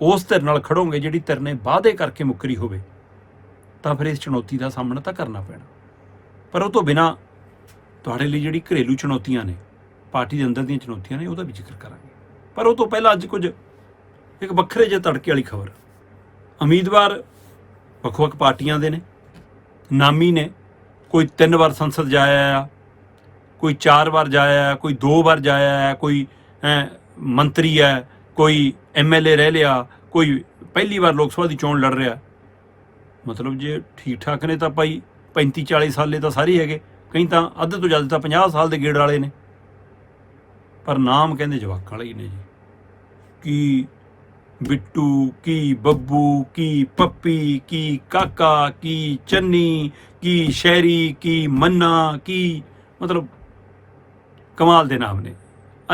ਉਸ ਧਿਰ ਨਾਲ ਖੜੋਗੇ ਜਿਹੜੀ ਧਿਰ ਨੇ ਵਾਅਦੇ ਕਰਕੇ ਮੁੱਕਰੀ ਹੋਵੇ, ਤਾਂ ਫਿਰ ਇਸ ਚੁਣੌਤੀ ਦਾ ਸਾਹਮਣਾ ਤਾਂ ਕਰਨਾ ਪੈਣਾ। ਪਰ ਉਹ ਤੋਂ ਬਿਨਾ ਤੁਹਾਡੇ ਲਈ ਜਿਹੜੀ ਘਰੇਲੂ ਚੁਣੌਤੀਆਂ ਨੇ, ਪਾਰਟੀ ਦੇ ਅੰਦਰ ਦੀਆਂ ਚੁਣੌਤੀਆਂ ਨੇ, ਉਹਦਾ ਵੀ ਜ਼ਿਕਰ ਕਰਾਂਗੇ। ਪਰ ਉਹ ਤੋਂ ਪਹਿਲਾਂ ਅੱਜ ਕੁਝ ਇੱਕ ਵੱਖਰੇ ਜਿਹੇ ਤੜਕੇ ਵਾਲੀ ਖਬਰ। ਉਮੀਦਵਾਰ ਵੱਖ-ਵੱਖ ਪਾਰਟੀਆਂ ਦੇ ਨੇ, ਨਾਮੀ ਨੇ, ਕੋਈ ਤਿੰਨ ਵਾਰ ਸੰਸਦ ਜਾਇਆ ਆ, ਕੋਈ ਚਾਰ ਵਾਰ ਜਾਇਆ ਕੋਈ ਦੋ ਵਾਰ ਜਾਇਆ ਆ, ਕੋਈ ਮੰਤਰੀ ਹੈ ਕੋਈ ਐਮਐਲਏ ਰਹਿ ਲਿਆ, ਕੋਈ ਪਹਿਲੀ ਵਾਰ ਲੋਕ ਸਭਾ ਦੀ ਚੋਣ ਲੜ ਰਿਹਾ। ਮਤਲਬ ਜੇ ਠੀਕ ਠਾਕ ਨੇ ਤਾਂ ਭਾਈ 35 40 ਸਾਲੇ ਤਾਂ ਸਾਰੇ ਹੈਗੇ, ਕਈ ਤਾਂ ਅੱਧ ਤੋਂ ਜ਼ਿਆਦਾ ਤਾਂ 50 ਸਾਲ ਦੇ ਗੇੜ ਵਾਲੇ ਨੇ। ਪਰ ਨਾਮ ਕਹਿੰਦੇ ਜਵਾਕਾਂ ਵਾਲੇ ਹੀ ਨੇ ਜੀ। ਕੀ ਬਿੱਟੂ, ਕੀ ਬੱਬੂ, ਕੀ ਪੱਪੀ, ਕੀ ਕਾਕਾ, ਕੀ ਚੰਨੀ, ਕੀ ਸ਼ਹਿਰੀ, ਕੀ ਮੰਨਾ, ਕੀ ਮਤਲਬ ਕਮਾਲ ਦੇ ਨਾਮ ਨੇ।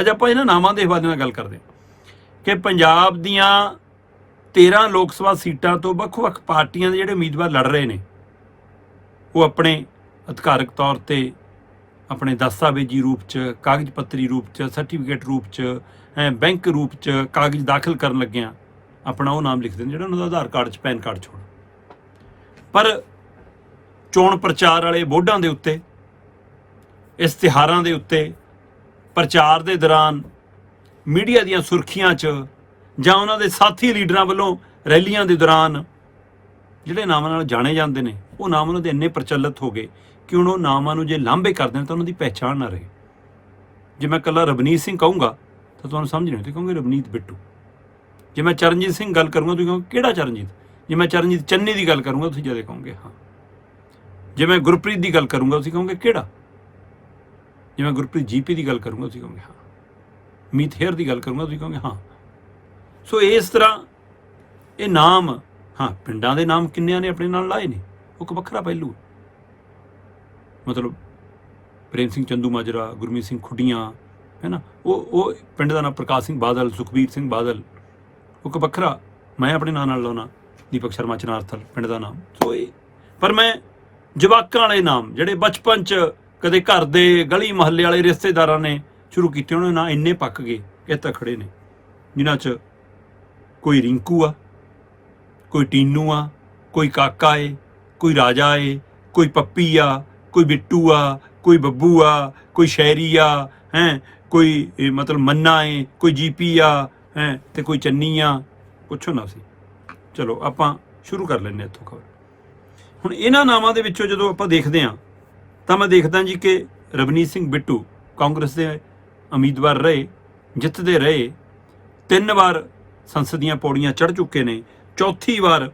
ਅੱਜ ਆਪਾਂ ਇਹਨਾਂ ਨਾਮਾਂ ਦੇ ਹਵਾਲੇ ਨਾਲ ਗੱਲ ਕਰਦੇ ਹਾਂ। ਕਿ ਪੰਜਾਬ ਦੀਆਂ 13 ਲੋਕ ਸਭਾ ਸੀਟਾਂ ਤੋਂ ਵੱਖ-ਵੱਖ ਪਾਰਟੀਆਂ ਦੇ ਜਿਹੜੇ ਉਮੀਦਵਾਰ ਲੜ ਰਹੇ ਨੇ, ਉਹ ਆਪਣੇ ਅਧਿਕਾਰਕ ਤੌਰ ਤੇ ਆਪਣੇ ਦਸਤਾਵੇਜ਼ੀ ਰੂਪ ਚ, ਕਾਗਜ਼ ਪੱਤਰੀ ਰੂਪ ਚ, ਸਰਟੀਫਿਕੇਟ ਰੂਪ ਚ, ਹੈਂ, ਬੈਂਕ ਰੂਪ ਚ ਕਾਗਜ਼ ਦਾਖਲ ਕਰਨ ਲੱਗਿਆਂ ਆਪਣਾ ਉਹ ਨਾਮ ਲਿਖਦੇ ਨੇ ਜਿਹੜਾ ਉਹਨਾਂ ਦਾ ਆਧਾਰ ਕਾਰਡ ਚ, ਪੈਨ ਕਾਰਡ ਛੋੜ ਪਰ ਚੋਣ ਪ੍ਰਚਾਰ ਵਾਲੇ ਬੋਰਡਾਂ ਦੇ ਉੱਤੇ, ਇਸ਼ਤਿਹਾਰਾਂ ਦੇ ਉੱਤੇ, ਪ੍ਰਚਾਰ ਦੇ ਦੌਰਾਨ ਮੀਡੀਆ ਦੀਆਂ ਸੁਰਖੀਆਂ 'ਚ ਜਾਂ ਉਹਨਾਂ ਦੇ ਸਾਥੀ ਲੀਡਰਾਂ ਵੱਲੋਂ ਰੈਲੀਆਂ ਦੇ ਦੌਰਾਨ ਜਿਹੜੇ ਨਾਮਾਂ ਨਾਲ ਜਾਣੇ ਜਾਂਦੇ ਨੇ, ਉਹ ਨਾਮ ਉਹਨਾਂ ਦੇ ਇੰਨੇ ਪ੍ਰਚਲਿਤ ਹੋ ਗਏ ਕਿ ਹੁਣ ਉਹ ਨਾਮਾਂ ਨੂੰ ਜੇ ਲਾਂਭੇ ਕਰਦੇ ਨੇ ਤਾਂ ਉਹਨਾਂ ਦੀ ਪਹਿਚਾਣ ਨਾ ਰਹੇ। ਜੇ ਮੈਂ ਕੱਲਾ ਰਵਨੀਤ ਸਿੰਘ ਕਹੂੰਗਾ ਤਾਂ ਤੁਹਾਨੂੰ ਸਮਝ ਨਹੀਂ ਆਉਂਦੀ, ਕਹੋਗੇ ਰਵਨੀਤ ਬਿੱਟੂ। ਜੇ ਮੈਂ ਚਰਨਜੀਤ ਸਿੰਘ ਗੱਲ ਕਰੂੰਗਾ, ਤੁਸੀਂ ਕਹੋਗੇ, ਕਿਹੜਾ ਚਰਨਜੀਤ? ਜੇ ਮੈਂ ਚਰਨਜੀਤ ਚੰਨੀ ਦੀ ਗੱਲ ਕਰੂੰਗਾ, ਤੁਸੀਂ ਜਦੇ ਕਹੋਗੇ, ਹਾਂ। ਜੇ ਮੈਂ ਗੁਰਪ੍ਰੀਤ ਦੀ ਗੱਲ ਕਰੂੰਗਾ, ਤੁਸੀਂ ਕਹੋਗੇ, ਕਿਹੜਾ? ਜੇ ਮੈਂ ਗੁਰਪ੍ਰੀਤ ਜੀਪੀ ਦੀ ਗੱਲ ਕਰੂੰਗਾ, ਤੁਸੀਂ ਕਹੋਗੇ, ਹਾਂ। ਮੀਤ ਹੇਅਰ ਦੀ ਗੱਲ ਕਰੂੰਗਾ, ਤੁਸੀਂ ਕਹੋਗੇ, ਹਾਂ। ਸੋ ਇਸ ਤਰ੍ਹਾਂ ਇਹ ਨਾਮ, ਹਾਂ, ਪਿੰਡਾਂ ਦੇ ਨਾਮ ਕਿੰਨਿਆਂ ਨੇ ਆਪਣੇ ਨਾਲ ਲਾਏ ਨੇ? ਉਹ ਇੱਕ ਵੱਖਰਾ ਪਹਿਲੂ ਮਤਲਬ ਪ੍ਰੇਮ ਸਿੰਘ ਚੰਦੂ ਮਾਜਰਾ, ਗੁਰਮੀਤ ਸਿੰਘ ਖੁੱਡੀਆਂ, ਹੈ ਨਾ? ਉਹ ਉਹ ਪਿੰਡ ਦਾ ਨਾਮ ਪ੍ਰਕਾਸ਼ ਸਿੰਘ ਬਾਦਲ, ਸੁਖਬੀਰ ਸਿੰਘ ਬਾਦਲ। ਉਹ ਇੱਕ ਵੱਖਰਾ, ਮੈਂ ਆਪਣੇ ਨਾਂ ਨਾਲ ਲਾਉਣਾ, ਦੀਪਕ ਸ਼ਰਮਾ ਚਨਾਰਥਲ, ਪਿੰਡ ਦਾ ਨਾਮ। ਸੋ ਇਹ, ਪਰ ਮੈਂ ਜਵਾਕਾਂ ਵਾਲੇ ਨਾਮ, ਜਿਹੜੇ ਬਚਪਨ ਚ ਕਦੇ ਘਰ ਦੇ ਗਲੀ ਮਹੱਲੇ ਵਾਲੇ ਰਿਸ਼ਤੇਦਾਰਾਂ ਨੇ ਸ਼ੁਰੂ ਕੀਤੇ ਉਹਨਾਂ ਦੇ ਨਾਂ ਇੰਨੇ ਪੱਕ ਗਏ ਕਿ ਤੱਕ ਨੇ, ਜਿਨ੍ਹਾਂ ਚ ਕੋਈ ਰਿੰਕੂ ਆ, ਕੋਈ ਟੀਨੂ ਆ, ਕੋਈ ਕਾਕਾ ਏ, ਕੋਈ ਰਾਜਾ ਏ, ਕੋਈ ਪੱਪੀ ਆ, ਕੋਈ ਬਿੱਟੂ ਆ, ਕੋਈ ਬੱਬੂ ਆ, ਕੋਈ ਸ਼ੈਰੀ ਆ, ਹੈ, ਕੋਈ ਮਤਲਬ ਮੰਨਾ ਏ, ਕੋਈ ਜੀਪੀ ਆ, ਹੈ, ਤੇ ਕੋਈ ਚੰਨੀ ਆ, ਪੁੱਛੋ ਨਾ ਸੀ ਚਲੋ, ਆਪਾਂ ਸ਼ੁਰੂ ਕਰ ਲੈਂਦੇ ਹਾਂ ਇੱਥੋਂ ਖਬਰ। ਹੁਣ ਇਹਨਾਂ ਨਾਮਾਂ ਦੇ ਵਿੱਚੋਂ ਜਦੋਂ ਆਪਾਂ ਦੇਖਦੇ ਹਾਂ, ਤਾਂ ਮੈਂ ਦੇਖਦਾ ਜੀ ਕਿ ਰਵਨੀਤ ਸਿੰਘ ਬਿੱਟੂ ਕਾਂਗਰਸ ਦੇ ਉਮੀਦਵਾਰ ਰਹੇ, ਜਿੱਤਦੇ ਰਹੇ। ਤਿੰਨ ਵਾਰ ਸੰਸਦ ਦੀਆਂ ਪੌੜੀਆਂ ਚੜ੍ਹ ਚੁੱਕੇ ਨੇ। ਚੌਥੀ ਵਾਰ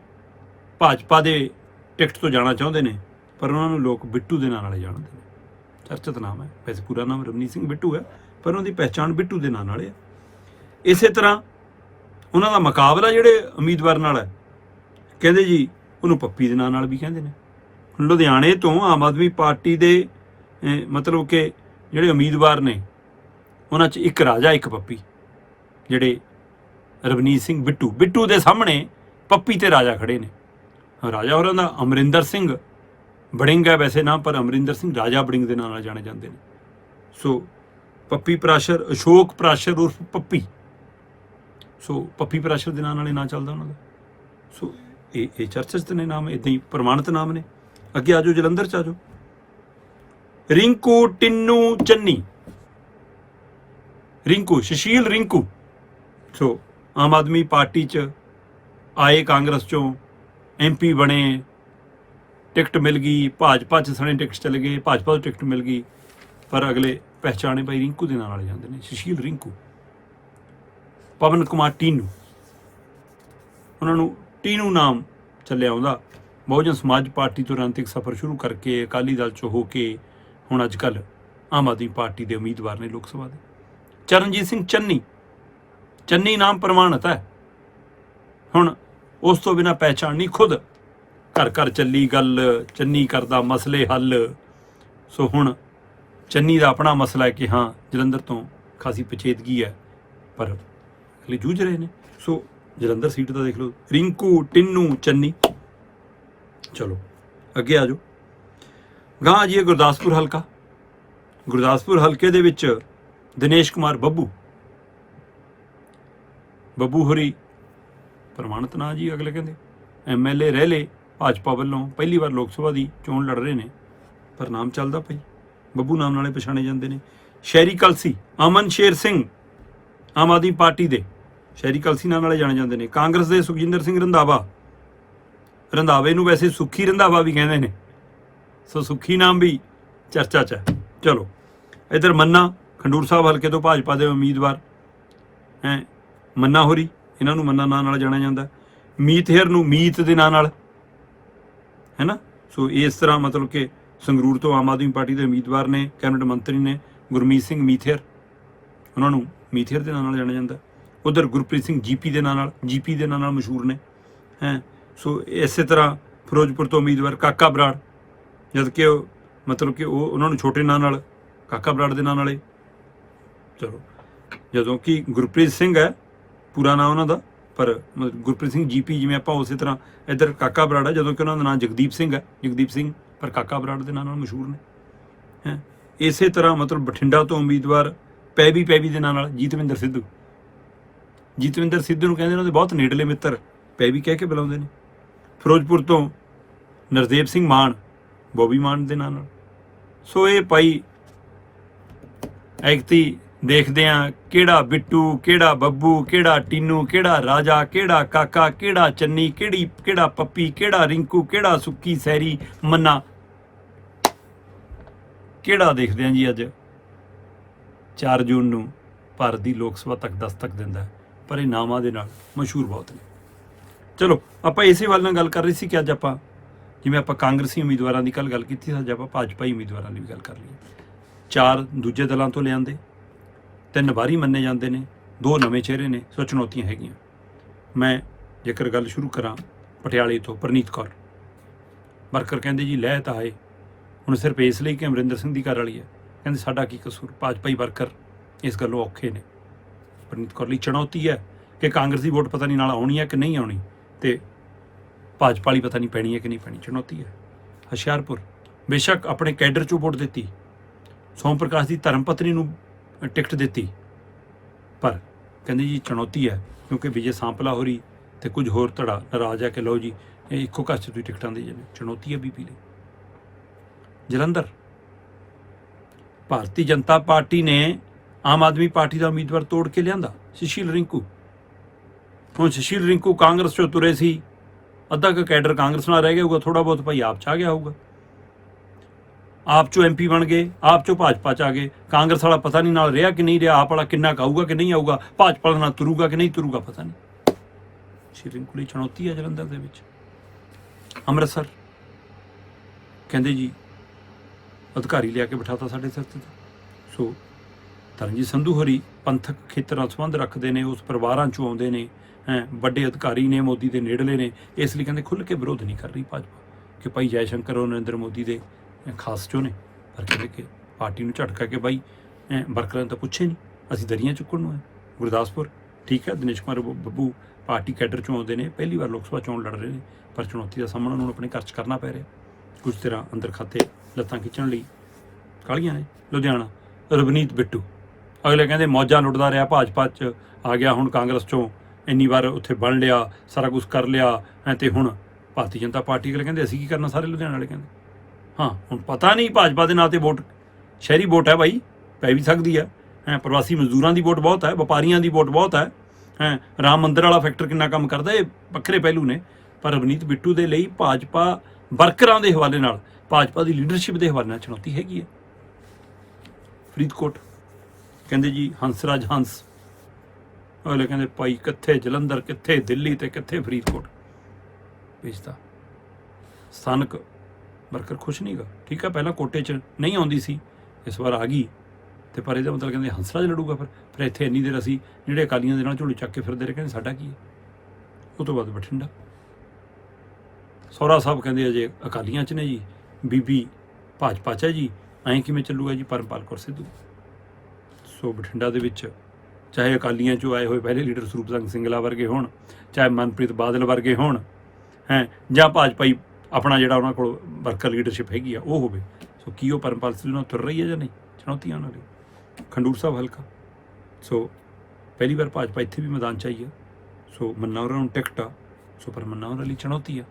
ਭਾਜਪਾ ਦੇ ਟਿਕਟ ਤੋਂ ਜਾਣਾ ਚਾਹੁੰਦੇ ਨੇ, ਪਰ ਉਹਨਾਂ ਨੂੰ ਲੋਕ ਬਿੱਟੂ ਦੇ ਨਾਂ ਨਾਲ ਜਾਣਦੇ ਨੇ। ਚਰਚਿਤ ਨਾਮ ਹੈ। ਵੈਸੇ ਪੂਰਾ ਨਾਮ ਰਵਨੀਤ ਸਿੰਘ ਬਿੱਟੂ ਹੈ, ਪਰ ਉਹਨਾਂ ਦੀ ਪਹਿਚਾਣ ਬਿੱਟੂ ਦੇ ਨਾਂ ਨਾਲ ਹੈ। ਇਸੇ ਤਰ੍ਹਾਂ ਉਹਨਾਂ ਦਾ ਮੁਕਾਬਲਾ ਜਿਹੜੇ ਉਮੀਦਵਾਰ ਨਾਲ ਹੈ, ਕਹਿੰਦੇ ਜੀ ਉਹਨੂੰ ਪੱਪੀ ਦੇ ਨਾਂ ਨਾਲ ਵੀ ਕਹਿੰਦੇ ਨੇ। ਲੁਧਿਆਣੇ ਤੋਂ ਆਮ ਆਦਮੀ ਪਾਰਟੀ ਦੇ ਮਤਲਬ ਕਿ ਜਿਹੜੇ ਉਮੀਦਵਾਰ ਨੇ ਉਹਨਾਂ 'ਚ ਇੱਕ ਰਾਜਾ, ਇੱਕ ਪੱਪੀ, ਜਿਹੜੇ ਰਵਨੀਤ ਸਿੰਘ ਬਿੱਟੂ ਬਿੱਟੂ ਦੇ ਸਾਹਮਣੇ ਪੱਪੀ ਤੇ ਰਾਜਾ ਖੜੇ ਨੇ। ਰਾਜਾ ਹੋਰਾਂ ਦਾ ਅਮਰਿੰਦਰ ਸਿੰਘ ਬੜਿੰਗ ਹੈ ਵੈਸੇ ਨਾਮ ਪਰ ਅਮਰਿੰਦਰ ਸਿੰਘ ਰਾਜਾ ਬੜਿੰਗ ਦੇ ਨਾਂ ਨਾਲ ਜਾਣੇ ਜਾਂਦੇ ਨੇ। ਸੋ ਪੱਪੀ ਪ੍ਰਾਸ਼ਰ, ਅਸ਼ੋਕ ਪ੍ਰਾਸ਼ਰ ਉਰਫ ਪੱਪੀ। ਸੋ ਪੱਪੀ ਪ੍ਰਾਸ਼ਰ ਦੇ ਨਾਂ ਨਾਲ ਇਹ ਨਾਂ ਚੱਲਦਾ ਉਹਨਾਂ ਦਾ। ਸੋ ਇਹ ਇਹ ਚਰਚਿਤ ਨੇ ਨਾਮ, ਇਦਾਂ ਹੀ ਪ੍ਰਮਾਣਿਤ ਨਾਮ ਨੇ। ਅੱਗੇ ਆਜੋ ਜਲੰਧਰ ਚ ਆਜੋ ਰਿੰਕੂ, ਟਿੰਨੂ, ਚੰਨੀ। ਰਿੰਕੂ, ਸੁਸ਼ੀਲ ਰਿੰਕੂ। ਸੋ, ਆਮ ਆਦਮੀ ਪਾਰਟੀ ਚ ਆਏ ਕਾਂਗਰਸ ਚੋਂ ਐਮਪੀ ਬਣੇ, ਟਿਕਟ ਮਿਲ ਗਈ, ਭਾਜਪਾ ਚ ਸਣੇ ਟਿਕਟ ਚਲੇ ਗਏ, ਭਾਜਪਾ ਤੋਂ ਟਿਕਟ ਮਿਲ ਗਈ, ਪਰ ਅਗਲੇ ਪਹਿਚਾਣੇ ਭਾਈ ਰਿੰਕੂ ਦੇ ਨਾਲ ਜਾਂਦੇ ਨੇ, ਸੁਸ਼ੀਲ ਰਿੰਕੂ। ਪਵਨ ਕੁਮਾਰ ਟੀਨੂ। ਉਹਨਾਂ ਨੂੰ ਟੀਨੂ ਨਾਮ ਚੱਲਿਆ ਆਉਂਦਾ। ਬਹੁਜਨ ਸਮਾਜ ਪਾਰਟੀ ਤੋਂ ਰਾਜਨੀਤਿਕ ਸਫ਼ਰ ਸ਼ੁਰੂ ਕਰਕੇ ਅਕਾਲੀ ਦਲ ਚੋਂ ਹੋ ਕੇ ਹੁਣ ਅੱਜ ਕੱਲ ਆਮ ਆਦਮੀ ਪਾਰਟੀ ਦੇ ਉਮੀਦਵਾਰ ਨੇ ਲੋਕ ਸਭਾ ਦੇ। ਚਰਨਜੀਤ ਸਿੰਘ ਚੰਨੀ। ਚੰਨੀ ਨਾਮ ਪ੍ਰਮਾਣਿਤ ਹੈ। ਹੁਣ ਉਸ ਤੋਂ ਬਿਨਾ ਪਹਿਚਾਣ ਨਹੀਂ ਖੁਦ। ਘਰ ਘਰ ਚੱਲੀ ਗੱਲ, ਚੰਨੀ ਕਰਦਾ ਮਸਲੇ ਹੱਲ। ਸੋ ਹੁਣ ਚੰਨੀ ਦਾ ਆਪਣਾ ਮਸਲਾ ਹੈ ਕਿ ਹਾਂ, ਜਲੰਧਰ ਤੋਂ ਖਾਸੀ ਪਚੇਦਗੀ ਹੈ, ਪਰ ਅਗਲੇ ਜੂਝ ਰਹੇ ਨੇ। ਸੋ ਜਲੰਧਰ ਸੀਟ ਦਾ ਦੇਖ ਲਓ, ਰਿੰਕੂ, ਟਿੰਨੂ, ਚੰਨੀ। ਚਲੋ, ਅੱਗੇ ਆ ਜਾਓ। ਗਾਂ ਜੀ ਇਹ ਗੁਰਦਾਸਪੁਰ ਹਲਕਾ। ਗੁਰਦਾਸਪੁਰ ਹਲਕੇ ਦੇ ਵਿੱਚ ਦਿਨੇਸ਼ ਕੁਮਾਰ ਬੱਬੂ। ਬੱਬੂ ਹੋਰੀ, ਪ੍ਰਮਾਣਤ ਨਾਂ ਜੀ ਅਗਲੇ ਕਹਿੰਦੇ। ਐਮਐਲਏ ਰਹਿ ਲੇ ਭਾਜਪਾ ਵੱਲੋਂ ਪਹਿਲੀ ਵਾਰ ਲੋਕ ਸਭਾ ਦੀ ਚੋਣ ਲੜ ਰਹੇ ਨੇ। ਪਰ ਨਾਮ ਚੱਲਦਾ ਪਈ ਬੱਬੂ ਨਾਮ ਨਾਲੇ ਪਛਾਣੇ ਜਾਂਦੇ ਨੇ। ਸ਼ਹਿਰੀ ਕਲਸੀ, ਅਮਨ ਸ਼ੇਰ ਸਿੰਘ, ਆਮ ਆਦਮੀ ਪਾਰਟੀ ਦੇ। ਸ਼ਹਿਰੀ ਕਲਸੀ ਨਾਮ ਨਾਲੇ ਜਾਣੇ ਜਾਂਦੇ ਨੇ। ਕਾਂਗਰਸ ਦੇ ਸੁਖਜਿੰਦਰ ਸਿੰਘ ਰੰਧਾਵਾ। ਰੰਧਾਵੇ ਨੂੰ ਵੈਸੇ ਸੁੱਖੀ ਰੰਧਾਵਾ ਵੀ ਕਹਿੰਦੇ ਨੇ। ਸੋ ਸੁੱਖੀ ਨਾਮ ਵੀ ਚਰਚਾ 'ਚ ਹੈ। ਚਲੋ, ਇਧਰ ਮੰਨਾ ਖੰਡੂਰ ਸਾਹਿਬ ਹਲਕੇ ਤੋਂ ਭਾਜਪਾ ਦੇ ਉਮੀਦਵਾਰ, ਹੈ, ਮੰਨਾ ਹੋਰੀ, ਇਹਨਾਂ ਨੂੰ ਮੰਨਾ ਨਾਂ ਨਾਲ ਜਾਣਿਆ ਜਾਂਦਾ। ਮੀਤ ਹੇਰ ਨੂੰ ਮੀਤ ਦੇ ਨਾਂ ਨਾਲ ਹੈ ਨਾ ਸੋ ਇਸ ਤਰ੍ਹਾਂ ਮਤਲਬ ਕਿ ਸੰਗਰੂਰ ਤੋਂ ਆਮ ਆਦਮੀ ਪਾਰਟੀ ਦੇ ਉਮੀਦਵਾਰ ਨੇ, ਕੈਬਨਿਟ ਮੰਤਰੀ ਨੇ, ਗੁਰਮੀਤ ਸਿੰਘ ਮੀਥੇਰ ਉਹਨਾਂ ਨੂੰ ਮੀਥੇਰ ਦੇ ਨਾਂ ਨਾਲ ਜਾਣਿਆ ਜਾਂਦਾ। ਉਧਰ ਗੁਰਪ੍ਰੀਤ ਸਿੰਘ ਜੀਪੀ ਦੇ ਨਾਂ ਨਾਲ, ਜੀਪੀ ਦੇ ਨਾਂ ਨਾਲ ਮਸ਼ਹੂਰ ਨੇ, ਹੈ? ਸੋ ਇਸੇ ਤਰ੍ਹਾਂ ਫਿਰੋਜ਼ਪੁਰ ਤੋਂ ਉਮੀਦਵਾਰ ਕਾਕਾ ਬਰਾੜ, ਜਦ ਕਿ ਉਹ ਮਤਲਬ ਕਿ ਉਹ ਉਹਨਾਂ ਨੂੰ ਛੋਟੇ ਨਾਂ ਨਾਲ, ਕਾਕਾ ਬਰਾੜ ਦੇ ਨਾਂ ਨਾਲੇ ਚਲੋ ਜਦੋਂ ਕਿ ਗੁਰਪ੍ਰੀਤ ਸਿੰਘ ਹੈ, ਪੂਰਾ ਨਾਮ ਉਹਨਾਂ ਦਾ, ਪਰ ਮਤਲਬ ਗੁਰਪ੍ਰੀਤ ਸਿੰਘ ਜੀਪੀ ਜਿਵੇਂ ਆਪਾਂ ਉਸੇ ਤਰ੍ਹਾਂ ਇੱਧਰ ਕਾਕਾ ਬਰਾੜ ਹੈ, ਜਦੋਂ ਕਿ ਉਹਨਾਂ ਦਾ ਨਾਮ ਜਗਦੀਪ ਸਿੰਘ ਹੈ। ਜਗਦੀਪ ਸਿੰਘ, ਪਰ ਕਾਕਾ ਬਰਾੜ ਦੇ ਨਾਂ ਨਾਲ ਮਸ਼ਹੂਰ ਨੇ। ਹੈ, ਇਸੇ ਤਰ੍ਹਾਂ ਮਤਲਬ ਬਠਿੰਡਾ ਤੋਂ ਉਮੀਦਵਾਰ ਪੈਬੀ ਪੈਬੀ ਦੇ ਨਾਂ ਨਾਲ ਜੀਤਵਿੰਦਰ ਸਿੱਧੂ। ਜੀਤਵਿੰਦਰ ਸਿੱਧੂ ਨੂੰ ਕਹਿੰਦੇ ਉਹਨਾਂ ਦੇ ਬਹੁਤ ਨੇੜਲੇ ਮਿੱਤਰ ਪੈਬੀ ਕਹਿ ਕੇ ਬੁਲਾਉਂਦੇ ਨੇ। ਫਿਰੋਜ਼ਪੁਰ ਤੋਂ ਨਰਦੇਵ ਸਿੰਘ ਮਾਨ, ਬੋਬੀ ਮਾਨ ਦੇ ਨਾਂ ਨਾਲ। ਸੋ ਇਹ ਭਾਈ ਐਕਤੀ ਦੇਖਦੇ ਆ ਕਿਹੜਾ ਬਿੱਟੂ, ਕਿਹੜਾ ਬੱਬੂ, ਕਿਹੜਾ ਟੀਨੂ, ਕਿਹੜਾ ਰਾਜਾ, ਕਿਹੜਾ ਕਾਕਾ, ਕਿਹੜਾ ਚੰਨੀ, ਕਿਹੜੀ, ਕਿਹੜਾ ਪੱਪੀ, ਕਿਹੜਾ ਰਿੰਕੂ, ਕਿਹੜਾ ਸੁੱਕੀ ਸੈਰੀ, ਮੰਨਾ। ਕਿਹੜਾ ਦੇਖਦੇ ਆ ਜੀ ਅੱਜ? 4 ਜੂਨ ਨੂੰ ਭਾਰਤ ਦੀ ਲੋਕ ਸਭਾ ਤੱਕ ਦਸਤਕ ਦਿੰਦਾ ਪਰ ਇਹ ਨਾਮਾਂ ਦੇ ਨਾਲ ਮਸ਼ਹੂਰ ਬਹੁਤ ਨੇ। ਚਲੋ, ਆਪਾਂ ਇਸੇ ਵੱਲ ਨਾਲ ਗੱਲ ਕਰ ਰਹੇ ਸੀ ਕਿ ਅੱਜ ਆਪਾਂ, ਜਿਵੇਂ ਆਪਾਂ ਕਾਂਗਰਸੀ ਉਮੀਦਵਾਰਾਂ ਦੀ ਕੱਲ ਗੱਲ ਕੀਤੀ ਸੀ, ਅੱਜ ਆਪਾਂ ਭਾਜਪਾਈ ਉਮੀਦਵਾਰਾਂ ਦੀ ਵੀ ਗੱਲ ਕਰ ਲਈਏ। ਚਾਰ ਦੂਜੇ ਦਲਾਂ ਤੋਂ ਲਿਆਂਦੇ ਤਿੰਨ ਵਾਰੀ ਮੰਨੇ ਜਾਂਦੇ ਨੇ, ਦੋ ਨਵੇਂ ਚਿਹਰੇ ਨੇ, ਸੋ ਚੁਣੌਤੀਆਂ ਹੈਗੀਆਂ। ਮੈਂ ਜੇਕਰ ਗੱਲ ਸ਼ੁਰੂ ਕਰਾਂ ਪਟਿਆਲੇ ਤੋਂ ਪ੍ਰਨੀਤ ਕੌਰ। ਵਰਕਰ ਕਹਿੰਦੇ, ਜੀ, ਲੈ ਤਾਂ ਆਏ। ਹੁਣ ਸਿਰਫ ਇਸ ਲਈ ਕਿ ਅਮਰਿੰਦਰ ਸਿੰਘ ਦੀ ਘਰ ਵਾਲੀ ਹੈ। ਕਹਿੰਦੇ, ਸਾਡਾ ਕੀ ਕਸੂਰ? ਭਾਜਪਾਈ ਵਰਕਰ ਇਸ ਗੱਲੋਂ ਔਖੇ ਨੇ। ਪ੍ਰਨੀਤ ਕੌਰ ਲਈ ਚੁਣੌਤੀ ਹੈ ਕਿ ਕਾਂਗਰਸ ਦੀ ਵੋਟ ਪਤਾ ਨਹੀਂ ਨਾਲ ਆਉਣੀ ਹੈ ਕਿ ਨਹੀਂ ਆਉਣੀ ਤੇ ਭਾਜਪਾ ਵਾਲੀ ਪਤਾ ਨਹੀਂ ਪੈਣੀ ਹੈ ਕਿ ਨਹੀਂ ਪੈਣੀ। ਚੁਣੌਤੀ ਹੈ। ਹੁਸ਼ਿਆਰਪੁਰ, ਬੇਸ਼ੱਕ ਆਪਣੇ ਕੈਡਰ ਚੋਂ ਵੋਟ ਦਿੱਤੀ। ਸੋਮ ਪ੍ਰਕਾਸ਼ ਦੀ ਧਰਮ ਪਤਨੀ ਨੂੰ ਟਿਕਟ ਦਿੱਤੀ। ਪਰ ਕਹਿੰਦੇ ਜੀ ਚੁਣੌਤੀ ਹੈ, ਕਿਉਂਕਿ ਵਿਜੇ ਸਾਂਪਲਾ ਹੋਰੀ ਤੇ ਕੁਝ ਹੋਰ ਧੜਾ ਨਾਰਾਜ਼ ਹੈ ਕਿ ਲਓ ਜੀ, ਇਹ ਇੱਕੋ ਘਰ 'ਚ ਤੁਸੀਂ ਟਿਕਟਾਂ ਦੇ ਜਾਂਦੇ ਚੁਣੌਤੀ ਹੈ ਬੀਪੀ ਲਈ ਜਲੰਧਰ। ਭਾਰਤੀ ਜਨਤਾ ਪਾਰਟੀ ਨੇ ਆਮ ਆਦਮੀ ਪਾਰਟੀ ਦਾ ਉਮੀਦਵਾਰ ਤੋੜ ਕੇ ਲਿਆਂਦਾ, ਸੁਸ਼ੀਲ ਰਿੰਕੂ। ਹੁਣ ਸੁਸ਼ੀਲ ਰਿੰਕੂ ਕਾਂਗਰਸ ਚੋਂ ਤੁਰੇ ਸੀ, ਅੱਧਾ ਕੁ ਕੈਡਰ ਕਾਂਗਰਸ ਨਾਲ ਰਹਿ ਗਿਆ ਹੋਊਗਾ ਥੋੜਾ ਬਹੁਤ ਭਾਈ ਆਪ ਚ ਆ ਗਿਆ ਹੋਊਗਾ। ਆਪ ਚੋਂ ਐਮਪੀ ਬਣ ਗਏ, ਆਪ ਚੋਂ ਭਾਜਪਾ ਚ ਆ ਗਏ। ਕਾਂਗਰਸ ਵਾਲਾ ਪਤਾ ਨਹੀਂ ਨਾਲ ਰਿਹਾ ਕਿ ਨਹੀਂ ਰਿਹਾ, ਆਪ ਵਾਲਾ ਕਿੰਨਾ ਕੁ ਆਊਗਾ ਕਿ ਨਹੀਂ ਆਊਗਾ, ਭਾਜਪਾ ਵਾਲਾ ਨਾਲ ਤੁਰੂਗਾ ਕਿ ਨਹੀਂ ਤੁਰੂਗਾ ਪਤਾ ਨਹੀਂ। ਸ਼੍ਰੀ ਰਿੰਕੂ ਚੁਣੌਤੀ ਹੈ ਜਲੰਧਰ ਦੇ ਵਿੱਚ। ਅੰਮ੍ਰਿਤਸਰ। ਕਹਿੰਦੇ ਜੀ, ਅਧਿਕਾਰੀ ਲਿਆ ਕੇ ਬਿਠਾਤਾ ਸਾਡੇ ਸਿਰ ਤੇ ਸੋ, ਤਰਨਜੀਤ ਸੰਧੂ ਹਰੀ ਪੰਥਕ ਖੇਤਰਾਂ ਸੰਬੰਧ ਰੱਖਦੇ ਨੇ, ਉਸ ਪਰਿਵਾਰਾਂ ਚੋਂ ਆਉਂਦੇ ਨੇ, ਹੈ, ਵੱਡੇ ਅਧਿਕਾਰੀ ਨੇ, ਮੋਦੀ ਦੇ ਨੇੜਲੇ ਨੇ। ਇਸ ਲਈ ਕਹਿੰਦੇ ਖੁੱਲ੍ਹ ਕੇ ਵਿਰੋਧ ਨਹੀਂ ਕਰ ਰਹੀ ਭਾਜਪਾ, ਕਿ ਭਾਈ ਜੈ ਸ਼ੰਕਰ ਉਹ ਨਰਿੰਦਰ ਮੋਦੀ ਦੇ ਖਾਸ ਚੋਂ ਨੇ? ਪਰ ਕਹਿੰਦੇ ਕਿ ਪਾਰਟੀ ਨੂੰ ਝਟਕਾ ਕੇ ਬਾਈ, ਐਂ ਵਰਕਰਾਂ ਨੂੰ ਤਾਂ ਪੁੱਛੇ ਨਹੀਂ ਅਸੀਂ ਦਰੀਆਂ ਚੁੱਕਣ ਨੂੰ ਹੈ ਗੁਰਦਾਸਪੁਰ, ਠੀਕ ਹੈ, ਦਿਨੇਸ਼ ਕੁਮਾਰ ਬੱਬੂ ਪਾਰਟੀ ਕੈਡਰ ਚੋਂ ਆਉਂਦੇ ਨੇ। ਪਹਿਲੀ ਵਾਰ ਲੋਕ ਸਭਾ ਚੋਣ ਲੜ ਰਹੇ ਨੇ, ਪਰ ਚੁਣੌਤੀ ਦਾ ਸਾਹਮਣਾ ਉਹਨਾਂ ਨੂੰ ਆਪਣੇ ਘਰ 'ਚ ਕਰਨਾ ਪੈ ਰਿਹਾ। ਕੁਝ ਤਰ੍ਹਾਂ ਅੰਦਰ ਖਾਤੇ ਲੱਤਾਂ ਖਿੱਚਣ ਲਈ ਕਾਲੀਆਂ ਨੇ। ਲੁਧਿਆਣਾ, ਰਵਨੀਤ ਬਿੱਟੂ। ਅਗਲੇ ਕਹਿੰਦੇ, ਮੌਜਾਂ ਲੁੱਟਦਾ ਰਿਹਾ ਭਾਜਪਾ 'ਚ। ਆ ਗਿਆ ਹੁਣ ਕਾਂਗਰਸ 'ਚੋਂ। ਇੰਨੀ ਵਾਰ ਉੱਥੇ ਬਣ ਲਿਆ, ਸਾਰਾ ਕੁਝ ਕਰ ਲਿਆ, ਐ ਤੇ ਹੁਣ ਭਾਰਤੀ ਜਨਤਾ ਪਾਰਟੀ ਅਗਲੇ ਕਹਿੰਦੇ, ਅਸੀਂ ਕੀ ਕਰਨਾ ਸਾਰੇ ਲੁਧਿਆਣਾ ਵਾਲੇ ਕਹਿੰਦੇ। ਹਾਂ, ਹੁਣ ਪਤਾ ਨਹੀਂ ਭਾਜਪਾ ਦੇ ਨਾਂ ਤੇ ਵੋਟ ਸ਼ਹਿਰੀ ਵੋਟ ਹੈ ਭਾਈ ਪੈ ਵੀ ਸਕਦੀ ਹੈ। ਹੈ, ਪ੍ਰਵਾਸੀ ਮਜ਼ਦੂਰਾਂ ਦੀ ਵੋਟ ਬਹੁਤ ਹੈ, ਵਪਾਰੀਆਂ ਦੀ ਵੋਟ ਬਹੁਤ ਹੈ। ਹੈ, ਰਾਮ ਮੰਦਿਰ ਵਾਲਾ ਫੈਕਟਰ ਕਿੰਨਾ ਕੰਮ ਕਰਦਾ ਇਹ ਵੱਖਰੇ ਪਹਿਲੂ ਨੇ। ਪਰ ਰਵਨੀਤ ਬਿੱਟੂ ਦੇ ਲਈ ਭਾਜਪਾ ਵਰਕਰਾਂ ਦੇ ਹਵਾਲੇ ਨਾਲ, ਭਾਜਪਾ ਦੀ ਲੀਡਰਸ਼ਿਪ ਦੇ ਹਵਾਲੇ ਨਾਲ ਚੁਣੌਤੀ ਹੈਗੀ ਹੈ। ਫਰੀਦਕੋਟ ਕਹਿੰਦੇ ਜੀ, ਹੰਸਰਾਜ ਹੰਸ। ਅਗਲੇ ਕਹਿੰਦੇ, ਭਾਈ ਕਿੱਥੇ ਜਲੰਧਰ, ਕਿੱਥੇ ਦਿੱਲੀ ਤੇ ਕਿੱਥੇ ਫਰੀਦਕੋਟ? ਭੇਜਦਾ ਸਥਾਨਕ ਵਰਕਰ ਖੁਸ਼ ਨਹੀਂਗਾ ਠੀਕ ਆ, ਪਹਿਲਾਂ ਕੋਟੇ 'ਚ ਨਹੀਂ ਆਉਂਦੀ ਸੀ, ਇਸ ਵਾਰ ਆ ਗਈ। ਤੇ ਪਰ ਇਹਦਾ ਮਤਲਬ ਕਹਿੰਦੇ ਹੰਸਰਾਜ ਲੜੂਗਾ ਫਿਰ। ਫਿਰ ਇੱਥੇ ਇੰਨੀ ਦੇਰ ਅਸੀਂ ਜਿਹੜੇ ਅਕਾਲੀਆਂ ਦੇ ਨਾਲ ਝੋਲੀ ਚੱਕ ਕੇ ਫਿਰਦੇ ਰਹੇ, ਕਹਿੰਦੇ ਸਾਡਾ ਕੀ ਹੈ? ਉਹ ਤੋਂ ਬਾਅਦ ਬਠਿੰਡਾ। ਸੌਰਾ ਸਾਹਿਬ ਕਹਿੰਦੇ ਅਜੇ ਅਕਾਲੀਆਂ 'ਚ ਨੇ ਜੀ, ਬੀਬੀ ਭਾਜਪਾ 'ਚ ਹੈ ਜੀ, ਐਂ ਕਿਵੇਂ ਚੱਲੂਗਾ ਜੀ, ਪਰਮਪਾਲ ਕੌਰ ਸਿੱਧੂ। ਸੋ ਬਠਿੰਡਾ ਦੇ ਵਿੱਚ ਚਾਹੇ ਅਕਾਲੀਆਂ 'ਚੋਂ ਆਏ ਹੋਏ ਪਹਿਲੇ ਲੀਡਰ ਸਰੂਪ ਸਿੰਘ ਸਿੰਗਲਾ ਵਰਗੇ ਹੋਣ, ਚਾਹੇ ਮਨਪ੍ਰੀਤ ਬਾਦਲ ਵਰਗੇ ਹੋਣ, ਹੈ, ਜਾਂ ਭਾਜਪਾਈ ਆਪਣਾ ਜਿਹੜਾ ਉਹਨਾਂ ਕੋਲ ਵਰਕਰ ਲੀਡਰਸ਼ਿਪ ਹੈਗੀ ਆ, ਉਹ ਹੋਵੇ। ਸੋ ਕੀ ਉਹ ਪਰਮਪਾਲ ਸਿੱਧੂ ਨਾਲ ਤੁਰ ਰਹੀ ਹੈ ਜਾਂ ਨਹੀਂ? ਚੁਣੌਤੀਆਂ ਉਹਨਾਂ ਲਈ ਖੰਡੂਰ ਸਾਹਿਬ ਹਲਕਾ। ਸੋ ਪਹਿਲੀ ਵਾਰ ਭਾਜਪਾ ਇੱਥੇ ਵੀ ਮੈਦਾਨ 'ਚ ਆਈ ਆ। ਸੋ ਮੰਨਾ ਹੋਰਾਂ ਨੂੰ ਟਿਕਟ ਆ। ਸੋ ਪਰ ਮੰਨਾ ਹੋਰਾਂ ਲਈ ਚੁਣੌਤੀ ਆ।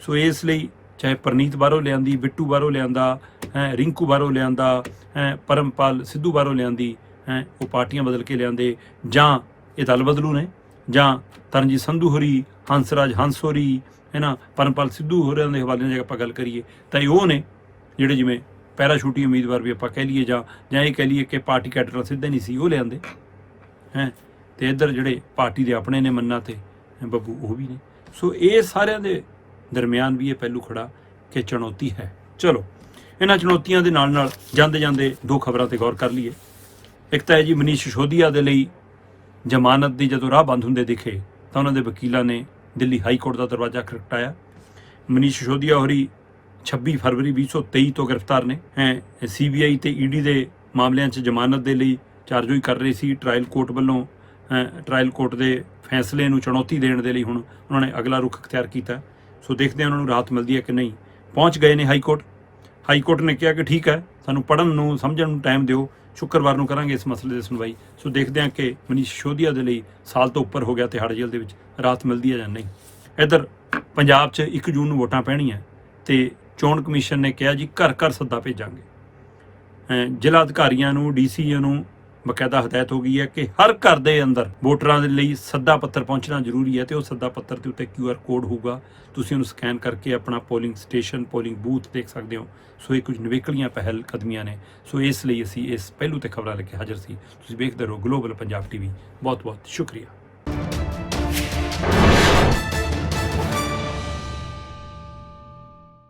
ਸੋ ਇਸ ਲਈ ਚਾਹੇ ਪ੍ਰਨੀਤ ਬਾਹਰੋਂ ਲਿਆਂਦੀ, ਬਿੱਟੂ ਬਾਹਰੋਂ ਲਿਆਂਦਾ, ਹੈ, ਰਿੰਕੂ ਬਾਹਰੋਂ ਲਿਆਂਦਾ, ਹੈ, ਪਰਮਪਾਲ ਸਿੱਧੂ ਬਾਹਰੋਂ ਲਿਆਂਦੀ, ਹੈ, ਉਹ ਪਾਰਟੀਆਂ ਬਦਲ ਕੇ ਲਿਆਂਦੇ ਜਾਂ ਇਹ ਦਲ ਬਦਲੂ ਨੇ ਜਾਂ ਤਰਨਜੀਤ ਸੰਧੂ ਹੋਰੀ, ਹੰਸਰਾਜ ਹੰਸ ਹੋਰੀ ਹੈ ਨਾ ਪਰਮਪਾਲ ਸਿੱਧੂ ਹੋਰਾਂ ਦੇ ਹਵਾਲੇ ਨਾਲ ਜੇ ਆਪਾਂ ਗੱਲ ਕਰੀਏ, ਤਾਂ ਇਹ ਉਹ ਨੇ ਜਿਹੜੇ ਜਿਵੇਂ ਪੈਰਾਸ਼ੂਟੀ ਉਮੀਦਵਾਰ ਵੀ ਆਪਾਂ ਕਹਿ ਲਈਏ ਜਾਂ ਜਾਂ ਇਹ ਕਹਿ ਲਈਏ ਕਿ ਪਾਰਟੀ ਕੈਡਰ ਨਾਲ ਸਿੱਧੇ ਨਹੀਂ ਸੀ, ਉਹ ਲਿਆਂਦੇ। ਹੈ? ਤੇ ਇੱਧਰ ਜਿਹੜੇ ਪਾਰਟੀ ਦੇ ਆਪਣੇ ਨੇ ਮੰਨਾ ਤੇ ਬੱਬੂ, ਉਹ ਵੀ ਨੇ। ਸੋ ਇਹ ਸਾਰਿਆਂ ਦੇ ਦਰਮਿਆਨ ਵੀ ਇਹ ਪਹਿਲੂ ਖੜਾ ਕਿ ਚੁਣੌਤੀ ਹੈ। ਚਲੋ, ਇਹਨਾਂ ਚੁਣੌਤੀਆਂ ਦੇ ਨਾਲ ਨਾਲ ਜਾਂਦੇ ਜਾਂਦੇ ਦੋ ਖਬਰਾਂ ਤੇ ਗੌਰ ਕਰ ਲਈਏ। ਇੱਕ ਤਾਂ ਹੈ ਜੀ ਮਨੀਸ਼ ਸਿਸੋਦੀਆ ਦੇ ਲਈ ਜ਼ਮਾਨਤ ਦੀ ਜਦੋਂ ਰਾਹ ਬੰਦ ਹੁੰਦੇ ਦਿਖੇ, ਤਾਂ ਉਹਨਾਂ ਦੇ ਵਕੀਲਾਂ ਨੇ ਦਿੱਲੀ ਹਾਈ ਕੋਰਟ ਦਾ ਦਰਵਾਜ਼ਾ ਖੜਕਾਇਆ ਮਨੀਸ਼ ਸਿਸੋਦੀਆ ਹੋਰੀ 26 ਫਰਵਰੀ 2023 ਤੋਂ ਗ੍ਰਿਫਤਾਰ ਨੇ। ਹੈ ਸੀਬੀਆਈ ਤੇ ਈਡੀ ਦੇ ਮਾਮਲਿਆਂ 'ਚ ਜ਼ਮਾਨਤ ਦੇ ਲਈ ਚਾਰਜੋਈ ਕਰ ਰਹੀ ਸੀ ਟ੍ਰਾਇਲ ਕੋਰਟ ਵੱਲੋਂ। ਹੈਂ, ਟ੍ਰਾਇਲ ਕੋਰਟ ਦੇ ਫੈਸਲੇ ਨੂੰ ਚੁਣੌਤੀ ਦੇਣ ਦੇ ਲਈ ਹੁਣ ਉਹਨਾਂ ਨੇ ਅਗਲਾ ਰੁਖ ਅਖਤਿਆਰ ਕੀਤਾ। ਸੋ ਦੇਖਦੇ ਹਾਂ ਉਹਨਾਂ ਨੂੰ ਰਾਹਤ ਮਿਲਦੀ ਹੈ ਕਿ ਨਹੀਂ। ਪਹੁੰਚ ਗਏ ਨੇ ਹਾਈ ਕੋਰਟ। ਹਾਈ ਕੋਰਟ ਨੇ ਕਿਹਾ ਕਿ ਠੀਕ ਹੈ ਸਾਨੂੰ ਪੜਨ ਨੂੰ ਸਮਝਣ ਨੂੰ ਟਾਈਮ ਦਿਓ। ਸ਼ੁੱਕਰਵਾਰ ਨੂੰ ਕਰਾਂਗੇ ਇਸ ਮਸਲੇ ਦੀ ਸੁਣਵਾਈ। ਸੋ ਦੇਖਦੇ ਹਾਂ ਕਿ ਮਨੀਸ਼ ਸ਼ੋਧੀਆ ਦੇ ਲਈ ਸਾਲ ਤੋਂ ਉੱਪਰ ਹੋ ਗਿਆ ਤਿਹਾੜ ਜੇਲ੍ਹ ਦੇ ਵਿੱਚ। ਰਾਹਤ ਮਿਲਦੀ ਹੈ ਜਾਂ ਨਹੀਂ। ਇੱਧਰ ਪੰਜਾਬ 'ਚ 1 ਜੂਨ ਨੂੰ ਵੋਟਾਂ ਪੈਣੀਆਂ ਤੇ ਚੋਣ ਕਮਿਸ਼ਨ ਨੇ ਕਿਹਾ ਜੀ ਘਰ ਘਰ ਸੱਦਾ ਭੇਜਾਂਗੇ। ਜ਼ਿਲ੍ਹਾ ਅਧਿਕਾਰੀਆਂ ਨੂੰ ਡੀਸੀਆਂ ਨੂੰ ਬਕਾਇਦਾ ਹਦਾਇਤ ਹੋ ਗਈ ਹੈ ਕਿ ਹਰ ਘਰ ਦੇ ਅੰਦਰ ਵੋਟਰਾਂ ਦੇ ਲਈ ਸੱਦਾ ਪੱਤਰ ਪਹੁੰਚਣਾ ਜ਼ਰੂਰੀ ਹੈ ਤੇ ਉਹ ਸੱਦਾ ਪੱਤਰ ਦੇ ਉੱਤੇ QR ਕੋਡ ਹੋਊਗਾ। ਤੁਸੀਂ ਉਹਨੂੰ ਸਕੈਨ ਕਰਕੇ ਆਪਣਾ ਪੋਲਿੰਗ ਸਟੇਸ਼ਨ, ਪੋਲਿੰਗ ਬੂਥ ਦੇਖ ਸਕਦੇ ਹੋ। ਸੋ ਇਹ ਕੁਝ ਨਿਵੇਕਲੀਆਂ ਪਹਿਲ ਕਦਮੀਆਂ ਨੇ। ਸੋ ਇਸ ਲਈ ਅਸੀਂ ਇਸ ਪਹਿਲੂ ਤੇ ਖਬਰਾਂ ਲੈ ਕੇ ਹਾਜ਼ਰ ਸੀ। ਤੁਸੀਂ ਵੇਖਦੇ ਰਹੋ ਗਲੋਬਲ ਪੰਜਾਬ ਟੀਵੀ ਬਹੁਤ ਬਹੁਤ ਸ਼ੁਕਰੀਆ।